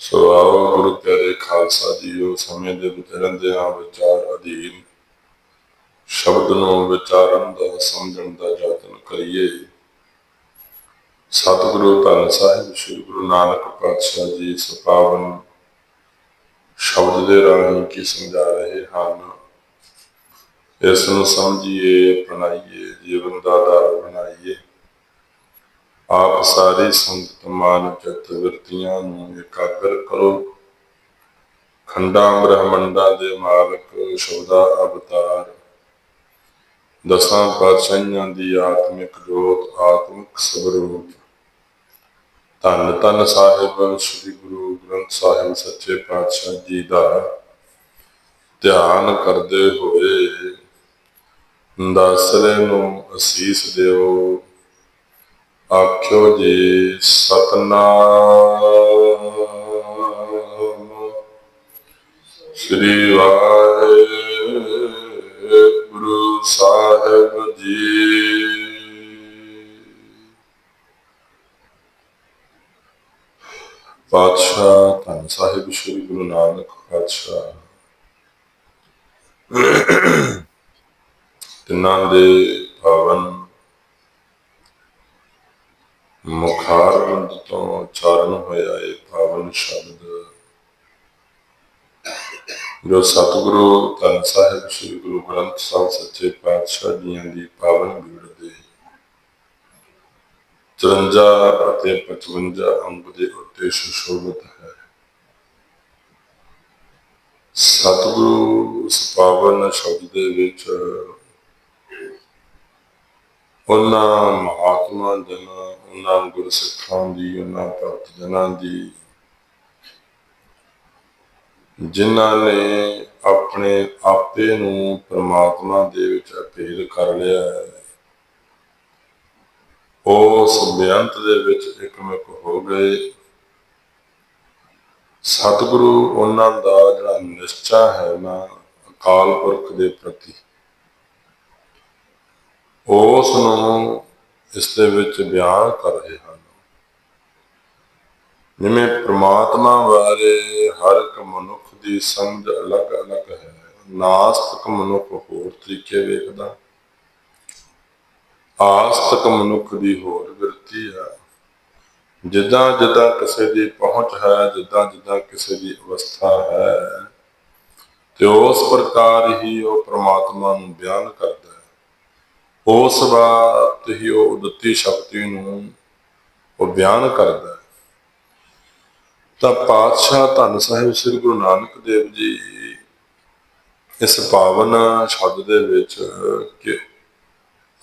ਸੋ ਆਓ ਗੁਰੂ ਪਿਆਰੇ ਖਾਲਸਾ ਜੀਓ, ਸਮੇਂ ਦੇ ਵਿਚਰੰਦਿਆਂ ਵਿਚਾਰ ਅਧੀਨ। ਸ਼ਬਦ ਨੂੰ ਵਿਚਾਰਨ ਦਾ, ਸਮਝਣ ਦਾ ਯਤਨ ਕਰੀਏ। ਸਤਿਗੁਰੂ ਧੰਨ ਸਾਹਿਬ, ਸ੍ਰੀ ਗੁਰੂ ਨਾਨਕ ਪਾਤਸ਼ਾਹ ਜੀ ਸੁਪਾਵਨ ਸ਼ਬਦ ਦੇ ਰਾਹੀਂ ਕੀ ਸਮਝਾ ਰਹੇ ਹਨ? ਇਸ ਨੂੰ ਸਮਝੀਏ, ਅਪਣਾਈਏ, ਜੀਵਨ ਦਾ ਆਧਾਰ ਬਣਾਈਏ। ਆਪ ਸਾਰੀ ਸੰਗਤ ਮਾਨ ਚਿੱਤ ਵਰਤੀਆਂ ਨੂੰ ਇਕਾਗਰ ਕਰੋ। ਖੰਡਾਂ ਬ੍ਰਹਮੰਡਾਂ ਦੇ ਮਾਲਕ ਸ਼ੋਦਾ ਅਵਤਾਰ। ਦਸਾਂ ਪਾਤਸ਼ਾਹੀਆਂ ਦੀ ਆਤਮਿਕ ਜੋਤ, ਆਤਮਿਕ ਸਵਰੂਪ। ਧੰਨ ਧੰਨ ਸਾਹਿਬ, ਸ੍ਰੀ ਗੁਰੂ ਗ੍ਰੰਥ ਸਾਹਿਬ ਸੱਚੇ ਪਾਤਸ਼ਾਹ ਜੀ ਦਾ ਧਿਆਨ ਕਰਦੇ ਹੋਏ ਦਾਸਰੇ ਨੂੰ ਅਸੀਸ ਦਿਓ। ਆਖਿਓ ਜੀ ਸਤਨਾਮ। ਸ੍ਰੀ ਵਾਹਿਗੁਰੂ ਸਾਹਿਬ ਜੀ। ਪਾਤਸ਼ਾਹ ਧੰਨ ਸਾਹਿਬ ਸ੍ਰੀ ਗੁਰੂ ਨਾਨਕ ਪਾਤਸ਼ਾਹ। ਤਿੰਨਾਂ ਦੇ ਪਾਵਨ ਮੁਖਾਰਬੰਦ ਤੋਂ ਉਚਾਰਨ ਹੋਇਆ ਇਹ ਪਾਵਨ ਸ਼ਬਦ। ਜੋ ਸਤਿਗੁਰੂ ਧੰਨ ਸਾਹਿਬ ਸ੍ਰੀ ਗੁਰੂ ਗ੍ਰੰਥ ਸਾਹਿਬ ਸੱਚੇ ਪਾਤਸ਼ਾਹ ਜੀਆਂ ਦੀ ਪਾਵਨ ਬੀੜ ਦੇ 54 ਅਤੇ 55 ਅੰਗ ਦੇ ਉੱਤੇ ਸੁਸ਼ੋਭਿਤ ਹੈ। ਸਤਿਗੁਰੂ ਉਸ ਪਾਵਨ ਸ਼ਬਦ ਦੇ ਵਿੱਚ ਉਹਨਾਂ ਮਹਾਤਮਾ ਜਨਾਂ, ਉਹਨਾਂ ਗੁਰਸਿੱਖਾਂ ਦੀ, ਉਹਨਾਂ ਭਗਤ ਜਨਾਂ ਦੀ, ਜਿਨ੍ਹਾਂ ਨੇ ਆਪਣੇ ਆਪੇ ਨੂੰ ਪ੍ਰਮਾਤਮਾ ਦੇ ਵਿੱਚ ਅਪੀਲ ਕਰ ਲਿਆ ਹੈ ਉਸ ਬੇਅੰਤ ਦੇ ਵਿੱਚ ਇਕਮਿਕ ਹੋ ਗਏ। ਸਤਿਗੁਰੂ ਉਹਨਾਂ ਦਾ ਜਿਹੜਾ ਨਿਸ਼ਚਾ ਹੈ ਨਾ, ਅਕਾਲ ਪੁਰਖ ਦੇ ਪ੍ਰਤੀ ਉਸ ਨੂੰ ਇਸ ਦੇ ਵਿੱਚ ਬਿਆਨ ਕਰ ਰਹੇ ਹਨ। ਜਿਵੇਂ ਪ੍ਰਮਾਤਮਾ ਬਾਰੇ ਹਰ ਇੱਕ ਮਨੁੱਖ ਦੀ ਸਮਝ ਅਲੱਗ-ਅਲੱਗ ਹੈ। ਨਾਸਤਕ ਮਨੁੱਖ ਹੋਰ ਤਰੀਕੇ ਵੇਖਦਾ। ਆਸਤਕ ਮਨੁੱਖ ਦੀ ਹੋਰ ਬਿਰਤੀ ਹੈ। ਜਿੱਦਾਂ ਜਿੱਦਾਂ ਕਿਸੇ ਦੀ ਪਹੁੰਚ ਹੈ, ਜਿੱਦਾਂ ਜਿੱਦਾਂ ਕਿਸੇ ਦੀ ਅਵਸਥਾ ਹੈ, ਤੇ ਉਸ ਪ੍ਰਕਾਰ ਹੀ ਉਹ ਪ੍ਰਮਾਤਮਾ ਨੂੰ ਬਿਆਨ ਕਰਦਾ ਹੈ। ਉਸ ਬਾਤ ਹੀ ਉਹ ਦਿੱਤੀ ਸ਼ਕਤੀ ਨੂੰ ਉਹ ਬਿਆਨ ਕਰਦਾ ਹੈ। ਤਾਂ ਪਾਤਸ਼ਾਹ ਧੰਨ ਸਾਹਿਬ ਸ੍ਰੀ ਗੁਰੂ ਨਾਨਕ ਦੇਵ ਜੀ ਇਸ ਪਾਵਨ ਸ਼ਬਦ ਦੇ ਵਿੱਚ ਕਿ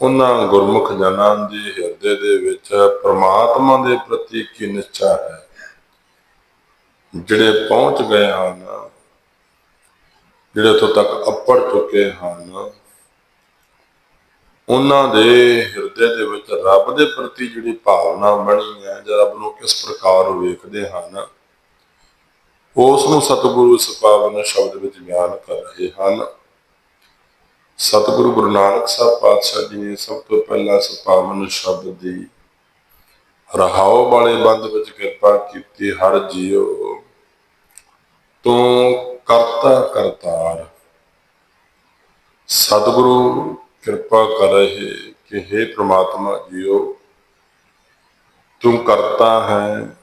ਉਹਨਾਂ ਗੁਰਮੁਖ ਜਨਾਂ ਦੀ ਹਿਰਦੇ ਦੇ ਵਿੱਚ ਪ੍ਰਮਾਤਮਾ ਦੇ ਪ੍ਰਤੀ ਕੀ ਨਿਸ਼ਚਾ ਹੈ। ਜਿਹੜੇ ਪਹੁੰਚ ਗਏ ਹਨ, ਜਿਹੜੇ ਉੱਥੋਂ ਤੱਕ ਅੱਪੜ ਚੁੱਕੇ ਹਨ ਉਹਨਾਂ ਦੇ ਹਿਰਦੇ ਦੇ ਵਿੱਚ ਰੱਬ ਦੇ ਪ੍ਰਤੀ ਜਿਹੜੀ ਭਾਵਨਾ ਬਣੀ ਹੈ ਜਾਂ ਰੱਬ ਨੂੰ ਕਿਸ ਪ੍ਰਕਾਰ ਵੇਖਦੇ ਹਨ, ਉਸ ਨੂੰ ਸਤਿਗੁਰੂ ਸਪਾਵਨ ਸ਼ਬਦ ਵਿੱਚ ਬਿਆਨ ਕਰ ਰਹੇ ਹਨ। ਸਤਿਗੁਰੂ ਗੁਰੂ ਨਾਨਕ ਸਾਹਿਬ ਪਾਤਸ਼ਾਹ ਜੀ ਨੇ ਸਭ ਤੋਂ ਪਹਿਲਾਂ ਸਪਾਵਨ ਸ਼ਬਦ ਦੀ ਰਹਾਉ ਵਾਲੇ ਬੰਦ ਵਿੱਚ ਕਿਰਪਾ ਕੀਤੀ, ਹਰ ਜੀਉ ਤੋਂ ਕਰਤਾ ਕਰਤਾਰ। ਸਤਿਗੁਰੂ ਕਿਰਪਾ ਕਰ ਰਹੇ ਕਿ हे ਪ੍ਰਮਾਤਮਾ ਜੀਓ, ਤੂੰ ਕਰਤਾ ਹੈ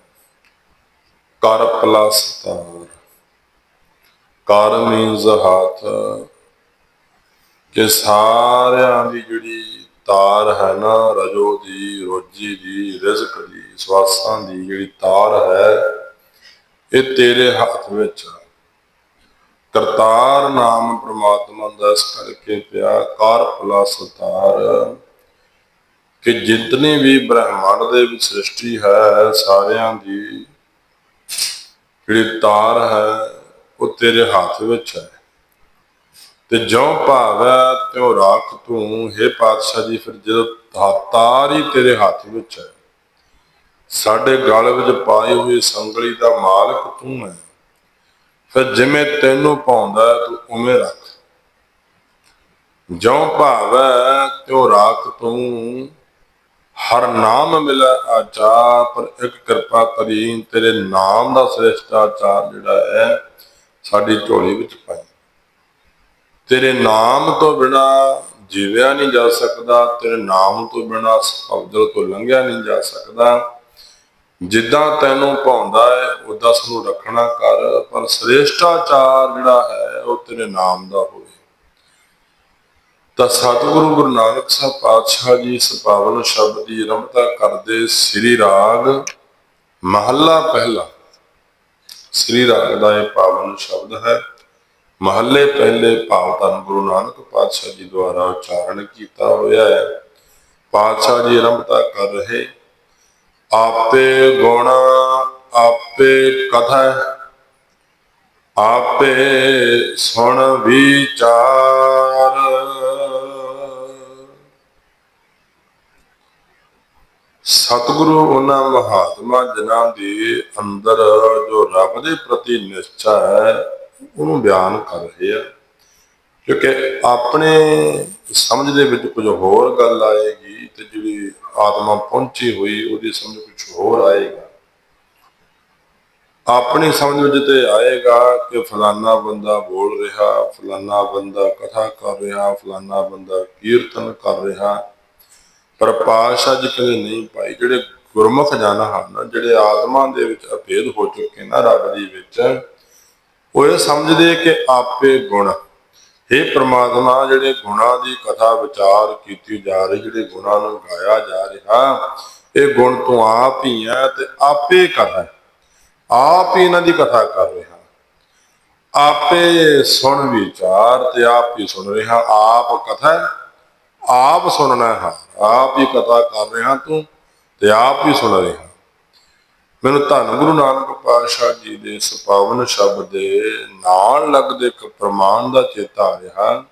ਕਰ ਪਲਸ ਤਾਰ ਕਰ ਮੀਨਸ ਹੱਥ, ਕਿ ਸਾਰਿਆਂ ਦੀ ਜਿਹੜੀ ਤਾਰ ਹੈ ਨਾ, ਰਜੋ ਦੀ, ਰੋਜੀ ਦੀ, ਰਿਜ਼ਕ ਦੀ, ਸਵਾਸਾਂ ਦੀ ਜਿਹੜੀ ਤਾਰ ਹੈ, ਇਹ ਤੇਰੇ ਹੱਥ ਵਿੱਚ ਆ। ਕਰਤਾਰ ਨਾਮ ਪ੍ਰਮਾਤਮਾ ਦਾ ਇਸ ਕਰਕੇ ਪਿਆ, ਕਰ ਪਲਸ ਤਾਰ ਕਿ ਜਿਤਨੀ ਵੀ ਬ੍ਰਹਿਮੰਡ ਦੇ ਵਿੱਚ ਸ੍ਰਿਸ਼ਟੀ ਹੈ, ਸਾਰਿਆਂ ਦੀ ਜਿਹੜੀ ਤਾਰ ਹੈ, ਉਹ ਤੇਰੇ ਹੱਥ ਵਿੱਚ ਹੈ। ਤੇ ਜਿਉ ਭਾਵੈ, ਤਿਉ ਰਾਖ ਤੂੰ। हे ਪਾਤਸ਼ਾਹ ਜੀ, ਫਿਰ ਜਦੋਂ ਤਾਰ ਹੀ ਤੇਰੇ ਹੱਥ ਵਿੱਚ ਹੈ, ਸਾਡੇ ਗਲ ਵਿੱਚ ਪਾਈ ਹੋਈ ਸੰਗਲੀ ਦਾ ਮਾਲਕ ਤੂੰ ਹੈ। ਫਿਰ ਜਿਵੇਂ ਤੈਨੂੰ ਪਾਉਂਦਾ ਤੂੰ ਉਵੇਂ ਰੱਖ। ਜਿਉ ਭਾਵੈ ਤਿਉ ਰਾਖ ਤੂੰ, ਹਰ ਨਾਮ ਮਿਲੈ ਆਚਾਰ, ਪਰ ਇੱਕ ਕਿਰਪਾ ਕਰੀ, ਤੇਰੇ ਨਾਮ ਦਾ ਸ੍ਰੇਸ਼ਟਾਚਾਰ ਜਿਹੜਾ ਹੈ, ਸਾਡੀ ਝੋਲੀ ਵਿੱਚ ਪਾਈ। ਤੇਰੇ ਨਾਮ ਤੋਂ ਬਿਨਾ ਜੀਵਿਆ ਨਹੀਂ ਜਾ ਸਕਦਾ, ਤੇਰੇ ਨਾਮ ਤੋਂ ਬਿਨਾ ਸਬਦਰ ਤੋਂ ਲੰਘਿਆ ਨਹੀਂ ਜਾ ਸਕਦਾ। ਜਿੱਦਾਂ ਤੈਨੂੰ ਭਾਉਂਦਾ ਹੈ ਉਦਾਂ ਸਾਨੂੰ ਰੱਖਣਾ ਕਰ, ਪਰ ਸ੍ਰੇਸ਼ਟਾਚਾਰ ਜਿਹੜਾ ਹੈ, ਉਹ ਤੇਰੇ ਨਾਮ ਦਾ ਹੋਵੇ। ਤਾਂ ਸਤਿਗੁਰੂ ਗੁਰੂ ਨਾਨਕ ਸਾਹਿਬ ਪਾਤਸ਼ਾਹ ਜੀ ਇਸ ਪਾਵਨ ਸ਼ਬਦ ਦੀ ਰਮਤਾ ਕਰਦੇ ਸ੍ਰੀ ਰਾਗ ਮਹੱਲਾ ਪਹਿਲਾ। ਸ੍ਰੀ ਰਾਗ ਦਾ ਇਹ ਪਾਵਨ ਸ਼ਬਦ ਹੈ। ਮਹੱਲੇ ਪਹਿਲੇ ਭਾਵ ਧੰਨ ਗੁਰੂ ਨਾਨਕ ਪਾਤਸ਼ਾਹ ਜੀ ਦੁਆਰਾ ਉਚਾਰਨ ਕੀਤਾ ਹੋਇਆ ਹੈ। ਪਾਤਸ਼ਾਹ ਜੀ ਰਮਤਾ ਕਰ ਰਹੇ ਆਪੇ ਗੁਣ ਆਪੇ ਕਥਾ, ਆਪੇ ਸੁਣ ਵਿਚਾਰ। ਸਤਿਗੁਰੂ ਉਹਨਾਂ ਮਹਾਤਮਾ ਜਿਨ੍ਹਾਂ ਦੇ ਅੰਦਰ ਜੋ ਰੱਬ ਦੇ ਪ੍ਰਤੀ ਨਿਸ਼ਚਾ ਹੈ, ਉਹਨੂੰ ਬਿਆਨ ਕਰ ਰਹੇ ਆ। ਕਿਉਂਕਿ ਆਪਣੇ ਸਮਝ ਦੇ ਵਿੱਚ ਕੁਝ ਹੋਰ ਗੱਲ ਆਏਗੀ ਤੇ ਜਿਹੜੀ ਆਤਮਾ ਪਹੁੰਚੀ ਹੋਈ ਉਹਦੀ ਸਮਝ ਕੁਝ ਹੋਰ ਆਏਗਾ। ਆਪਣੀ ਸਮਝ ਵਿੱਚ ਤੇ ਆਏਗਾ ਕਿ ਫਲਾਨਾ ਬੰਦਾ ਬੋਲ ਰਿਹਾ, ਫਲਾਨਾ ਬੰਦਾ ਕਥਾ ਕਰ ਰਿਹਾ, ਫਲਾਨਾ ਬੰਦਾ ਕੀਰਤਨ ਕਰ ਰਿਹਾ, ਪਰ ਪਾਸ਼ਾ ਜੀ ਕਹਿੰਦੇ ਨਹੀਂ ਭਾਈ। ਜਿਹੜੇ ਗੁਰਮੁਖ ਜਨ ਹਨ, ਜਿਹੜੇ ਆਤਮਾ ਦੇ ਵਿੱਚ ਅਭੇਦ ਹੋ ਚੁੱਕੇ ਨਾ ਰੱਬ ਦੀ ਵਿੱਚ, ਉਹ ਇਹ ਸਮਝਦੇ ਕਿ ਆਪੇ ਗੁਣ हे ਪ੍ਰਮਾਤਮਾ, ਜਿਹੜੇ ਗੁਣਾਂ ਦੀ ਕਥਾ ਵਿਚਾਰ ਕੀਤੀ ਜਾ ਰਹੀ, ਜਿਹੜੇ ਗੁਣਾਂ ਨੂੰ ਗਾਇਆ ਜਾ ਰਿਹਾ, ਇਹ ਗੁਣ ਤੂੰ ਆਪ ਹੀ ਹੈ ਤੇ ਆਪੇ ਕਰਦਾ ਆਪ ਹੀ ਇਹਨਾਂ ਦੀ ਕਥਾ ਕਰ ਰਿਹਾ। ਆਪੇ ਸੁਣ ਵਿਚਾਰ ਤੇ ਆਪ ਹੀ ਸੁਣ ਰਿਹਾ। ਆਪ ਕਥਾ ਆਪ ਸੁਣਨਾ ਹੈ। ਆਪ ਹੀ ਕਥਾ ਕਰ ਰਿਹਾ ਤੂੰ ਤੇ ਆਪ ਹੀ ਸੁਣ ਰਿਹਾ। ਮੈਨੂੰ ਧੰਨ ਗੁਰੂ ਨਾਨਕ ਪਾਤਸ਼ਾਹ ਜੀ ਦੇ ਇਸ ਸ਼ਬਦ ਦੇ ਨਾਲ ਲੱਗਦੇ ਇੱਕ ਪ੍ਰਮਾਣ ਦਾ ਚੇਤਾ ਆ ਰਿਹਾ।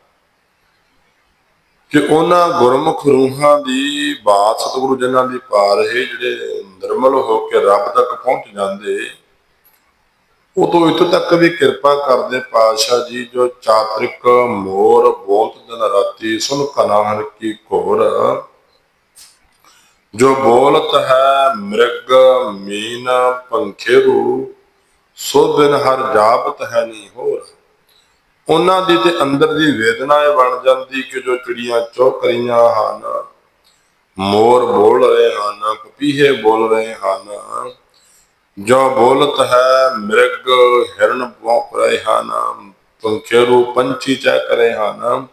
ਕਿ ਉਹਨਾਂ ਗੁਰਮੁਖ ਰੂਹਾਂ ਦੀ ਬਾਤ ਸਤਿਗੁਰੂ ਜਿਨ੍ਹਾਂ ਦੀ ਪਾ ਰਹੇ ਜਿਹੜੇ ਨਿਰਮਲ ਹੋ ਕੇ ਰੱਬ ਤੱਕ ਪਹੁੰਚ ਜਾਂਦੇ, ਉਹ ਤੋਂ ਇੱਥੋਂ ਤੱਕ ਵੀ ਕਿਰਪਾ ਕਰਦੇ ਪਾਤਸ਼ਾਹ ਜੀ ਜੋ ਚਾਤਰਿਕ ਮੋਰ ਬੋਲਤ ਦਿਨ ਰਾਤੀ ਸੁਨ ਕਨਾ ਹਰ ਕੀ ਘੋਰ। ਜੋ ਬੋਲਤ ਹੈ ਮ੍ਰਿਗ ਮੀਨ ਪੰਖੇਰੂ ਸੋ ਬਿਨ ਹਰ ਜਾਪਤ ਹੈ ਨਹੀਂ ਹੋਰ। ਉਹਨਾਂ ਦੀ ਤੇ ਅੰਦਰ ਦੀ ਵੇਦਨਾ ਇਹ ਬਣ ਜਾਂਦੀ ਕਿ ਜੋ ਚਿੜੀਆਂ ਚੁੱਕ ਰਹੀਆਂ ਹਨ, ਮੋਰ ਬੋਲ ਰਹੇ ਹਨ ਪਪੀਹੇ ਬੋਲ ਰਹੇ ਹਨ। ਜੋ ਬੋਲਤ ਹੈ ਮ੍ਰਿਗ ਹਿਰਨ ਭੌਂਕ ਰਹੇ ਹਨ ਪੰਖੇਰੂ ਪੰਛੀ ਚਹਿਕ ਰਹੇ ਹਨ,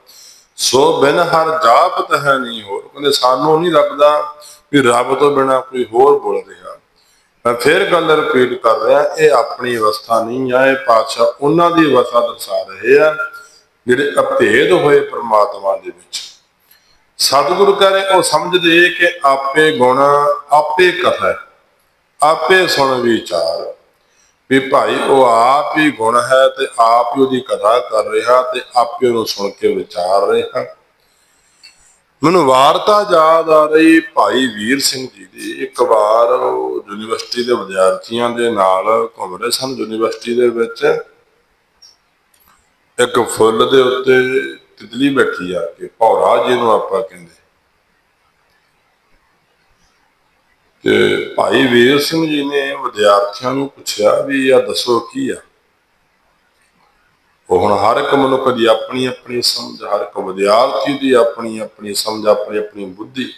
ਸੋ ਬਿਨ ਹਰ ਜਾਪਤ ਹੈ ਨਹੀਂ ਹੋਰ। ਕਹਿੰਦੇ ਸਾਨੂੰ ਨਹੀਂ ਲੱਗਦਾ ਵੀ ਰੱਬ ਤੋਂ ਬਿਨਾ ਕੋਈ ਹੋਰ ਬੋਲ ਰਿਹਾ। ਮੈਂ ਫਿਰ ਗੱਲ ਰਿਪੀਟ ਕਰ ਰਿਹਾ, ਇਹ ਆਪਣੀ ਅਵਸਥਾ ਨਹੀਂ ਆ, ਇਹ ਪਾਤਸ਼ਾਹ ਉਹਨਾਂ ਦੀ ਅਵਸਥਾ ਦਰਸਾ ਰਹੇ ਆ, ਜਿਹੜੇ ਅਭੇਦ ਹੋਏ ਪ੍ਰਮਾਤਮਾ ਦੇ ਵਿੱਚ। ਸਤਿਗੁਰੂ ਕਰੇ ਉਹ ਸਮਝਦੇ ਕਿ ਆਪੇ ਗੁਣ, ਆਪੇ ਕਥਾ, ਆਪੇ ਸੁਣ ਵਿਚਾਰ। ਵੀ ਭਾਈ, ਉਹ ਆਪ ਹੀ ਗੁਣ ਹੈ ਤੇ ਆਪ ਹੀ ਉਹਦੀ ਕਥਾ ਕਰ ਰਿਹਾ ਤੇ ਆਪੇ ਉਹਨੂੰ ਸੁਣ ਕੇ ਵਿਚਾਰ ਰਿਹਾ। ਮੈਨੂੰ ਵਾਰਤਾ ਯਾਦ ਆ ਰਹੀ ਭਾਈ ਵੀਰ ਸਿੰਘ ਜੀ ਦੀ। ਇੱਕ ਵਾਰ ਉਹ ਯੂਨੀਵਰਸਿਟੀ ਦੇ ਵਿਦਿਆਰਥੀਆਂ ਦੇ ਨਾਲ ਘੁੰਮ ਰਹੇ ਸਨ ਯੂਨੀਵਰਸਿਟੀ ਦੇ ਵਿੱਚ। ਇੱਕ ਫੁੱਲ ਦੇ ਉੱਤੇ ਤਿਤਲੀ ਬੈਠੀ ਆ ਕੇ, ਭੌਰਾ ਜਿਹਨੂੰ ਆਪਾਂ ਕਹਿੰਦੇ। ਤੇ ਭਾਈ ਵੀਰ ਸਿੰਘ ਜੀ ਨੇ ਵਿਦਿਆਰਥੀਆਂ ਨੂੰ ਪੁੱਛਿਆ ਵੀ ਆ, ਦੱਸੋ ਕੀ ਆ? ਉਹ ਹੁਣ ਹਰ ਇੱਕ ਮਨੁੱਖ ਦੀ ਆਪਣੀ ਆਪਣੀ ਸਮਝ, ਹਰ ਇੱਕ ਵਿਦਿਆਰਥੀ ਦੀ ਆਪਣੀ ਆਪਣੀ ਸਮਝ, ਆਪਣੀ ਆਪਣੀ ਬੁੱਧੀ।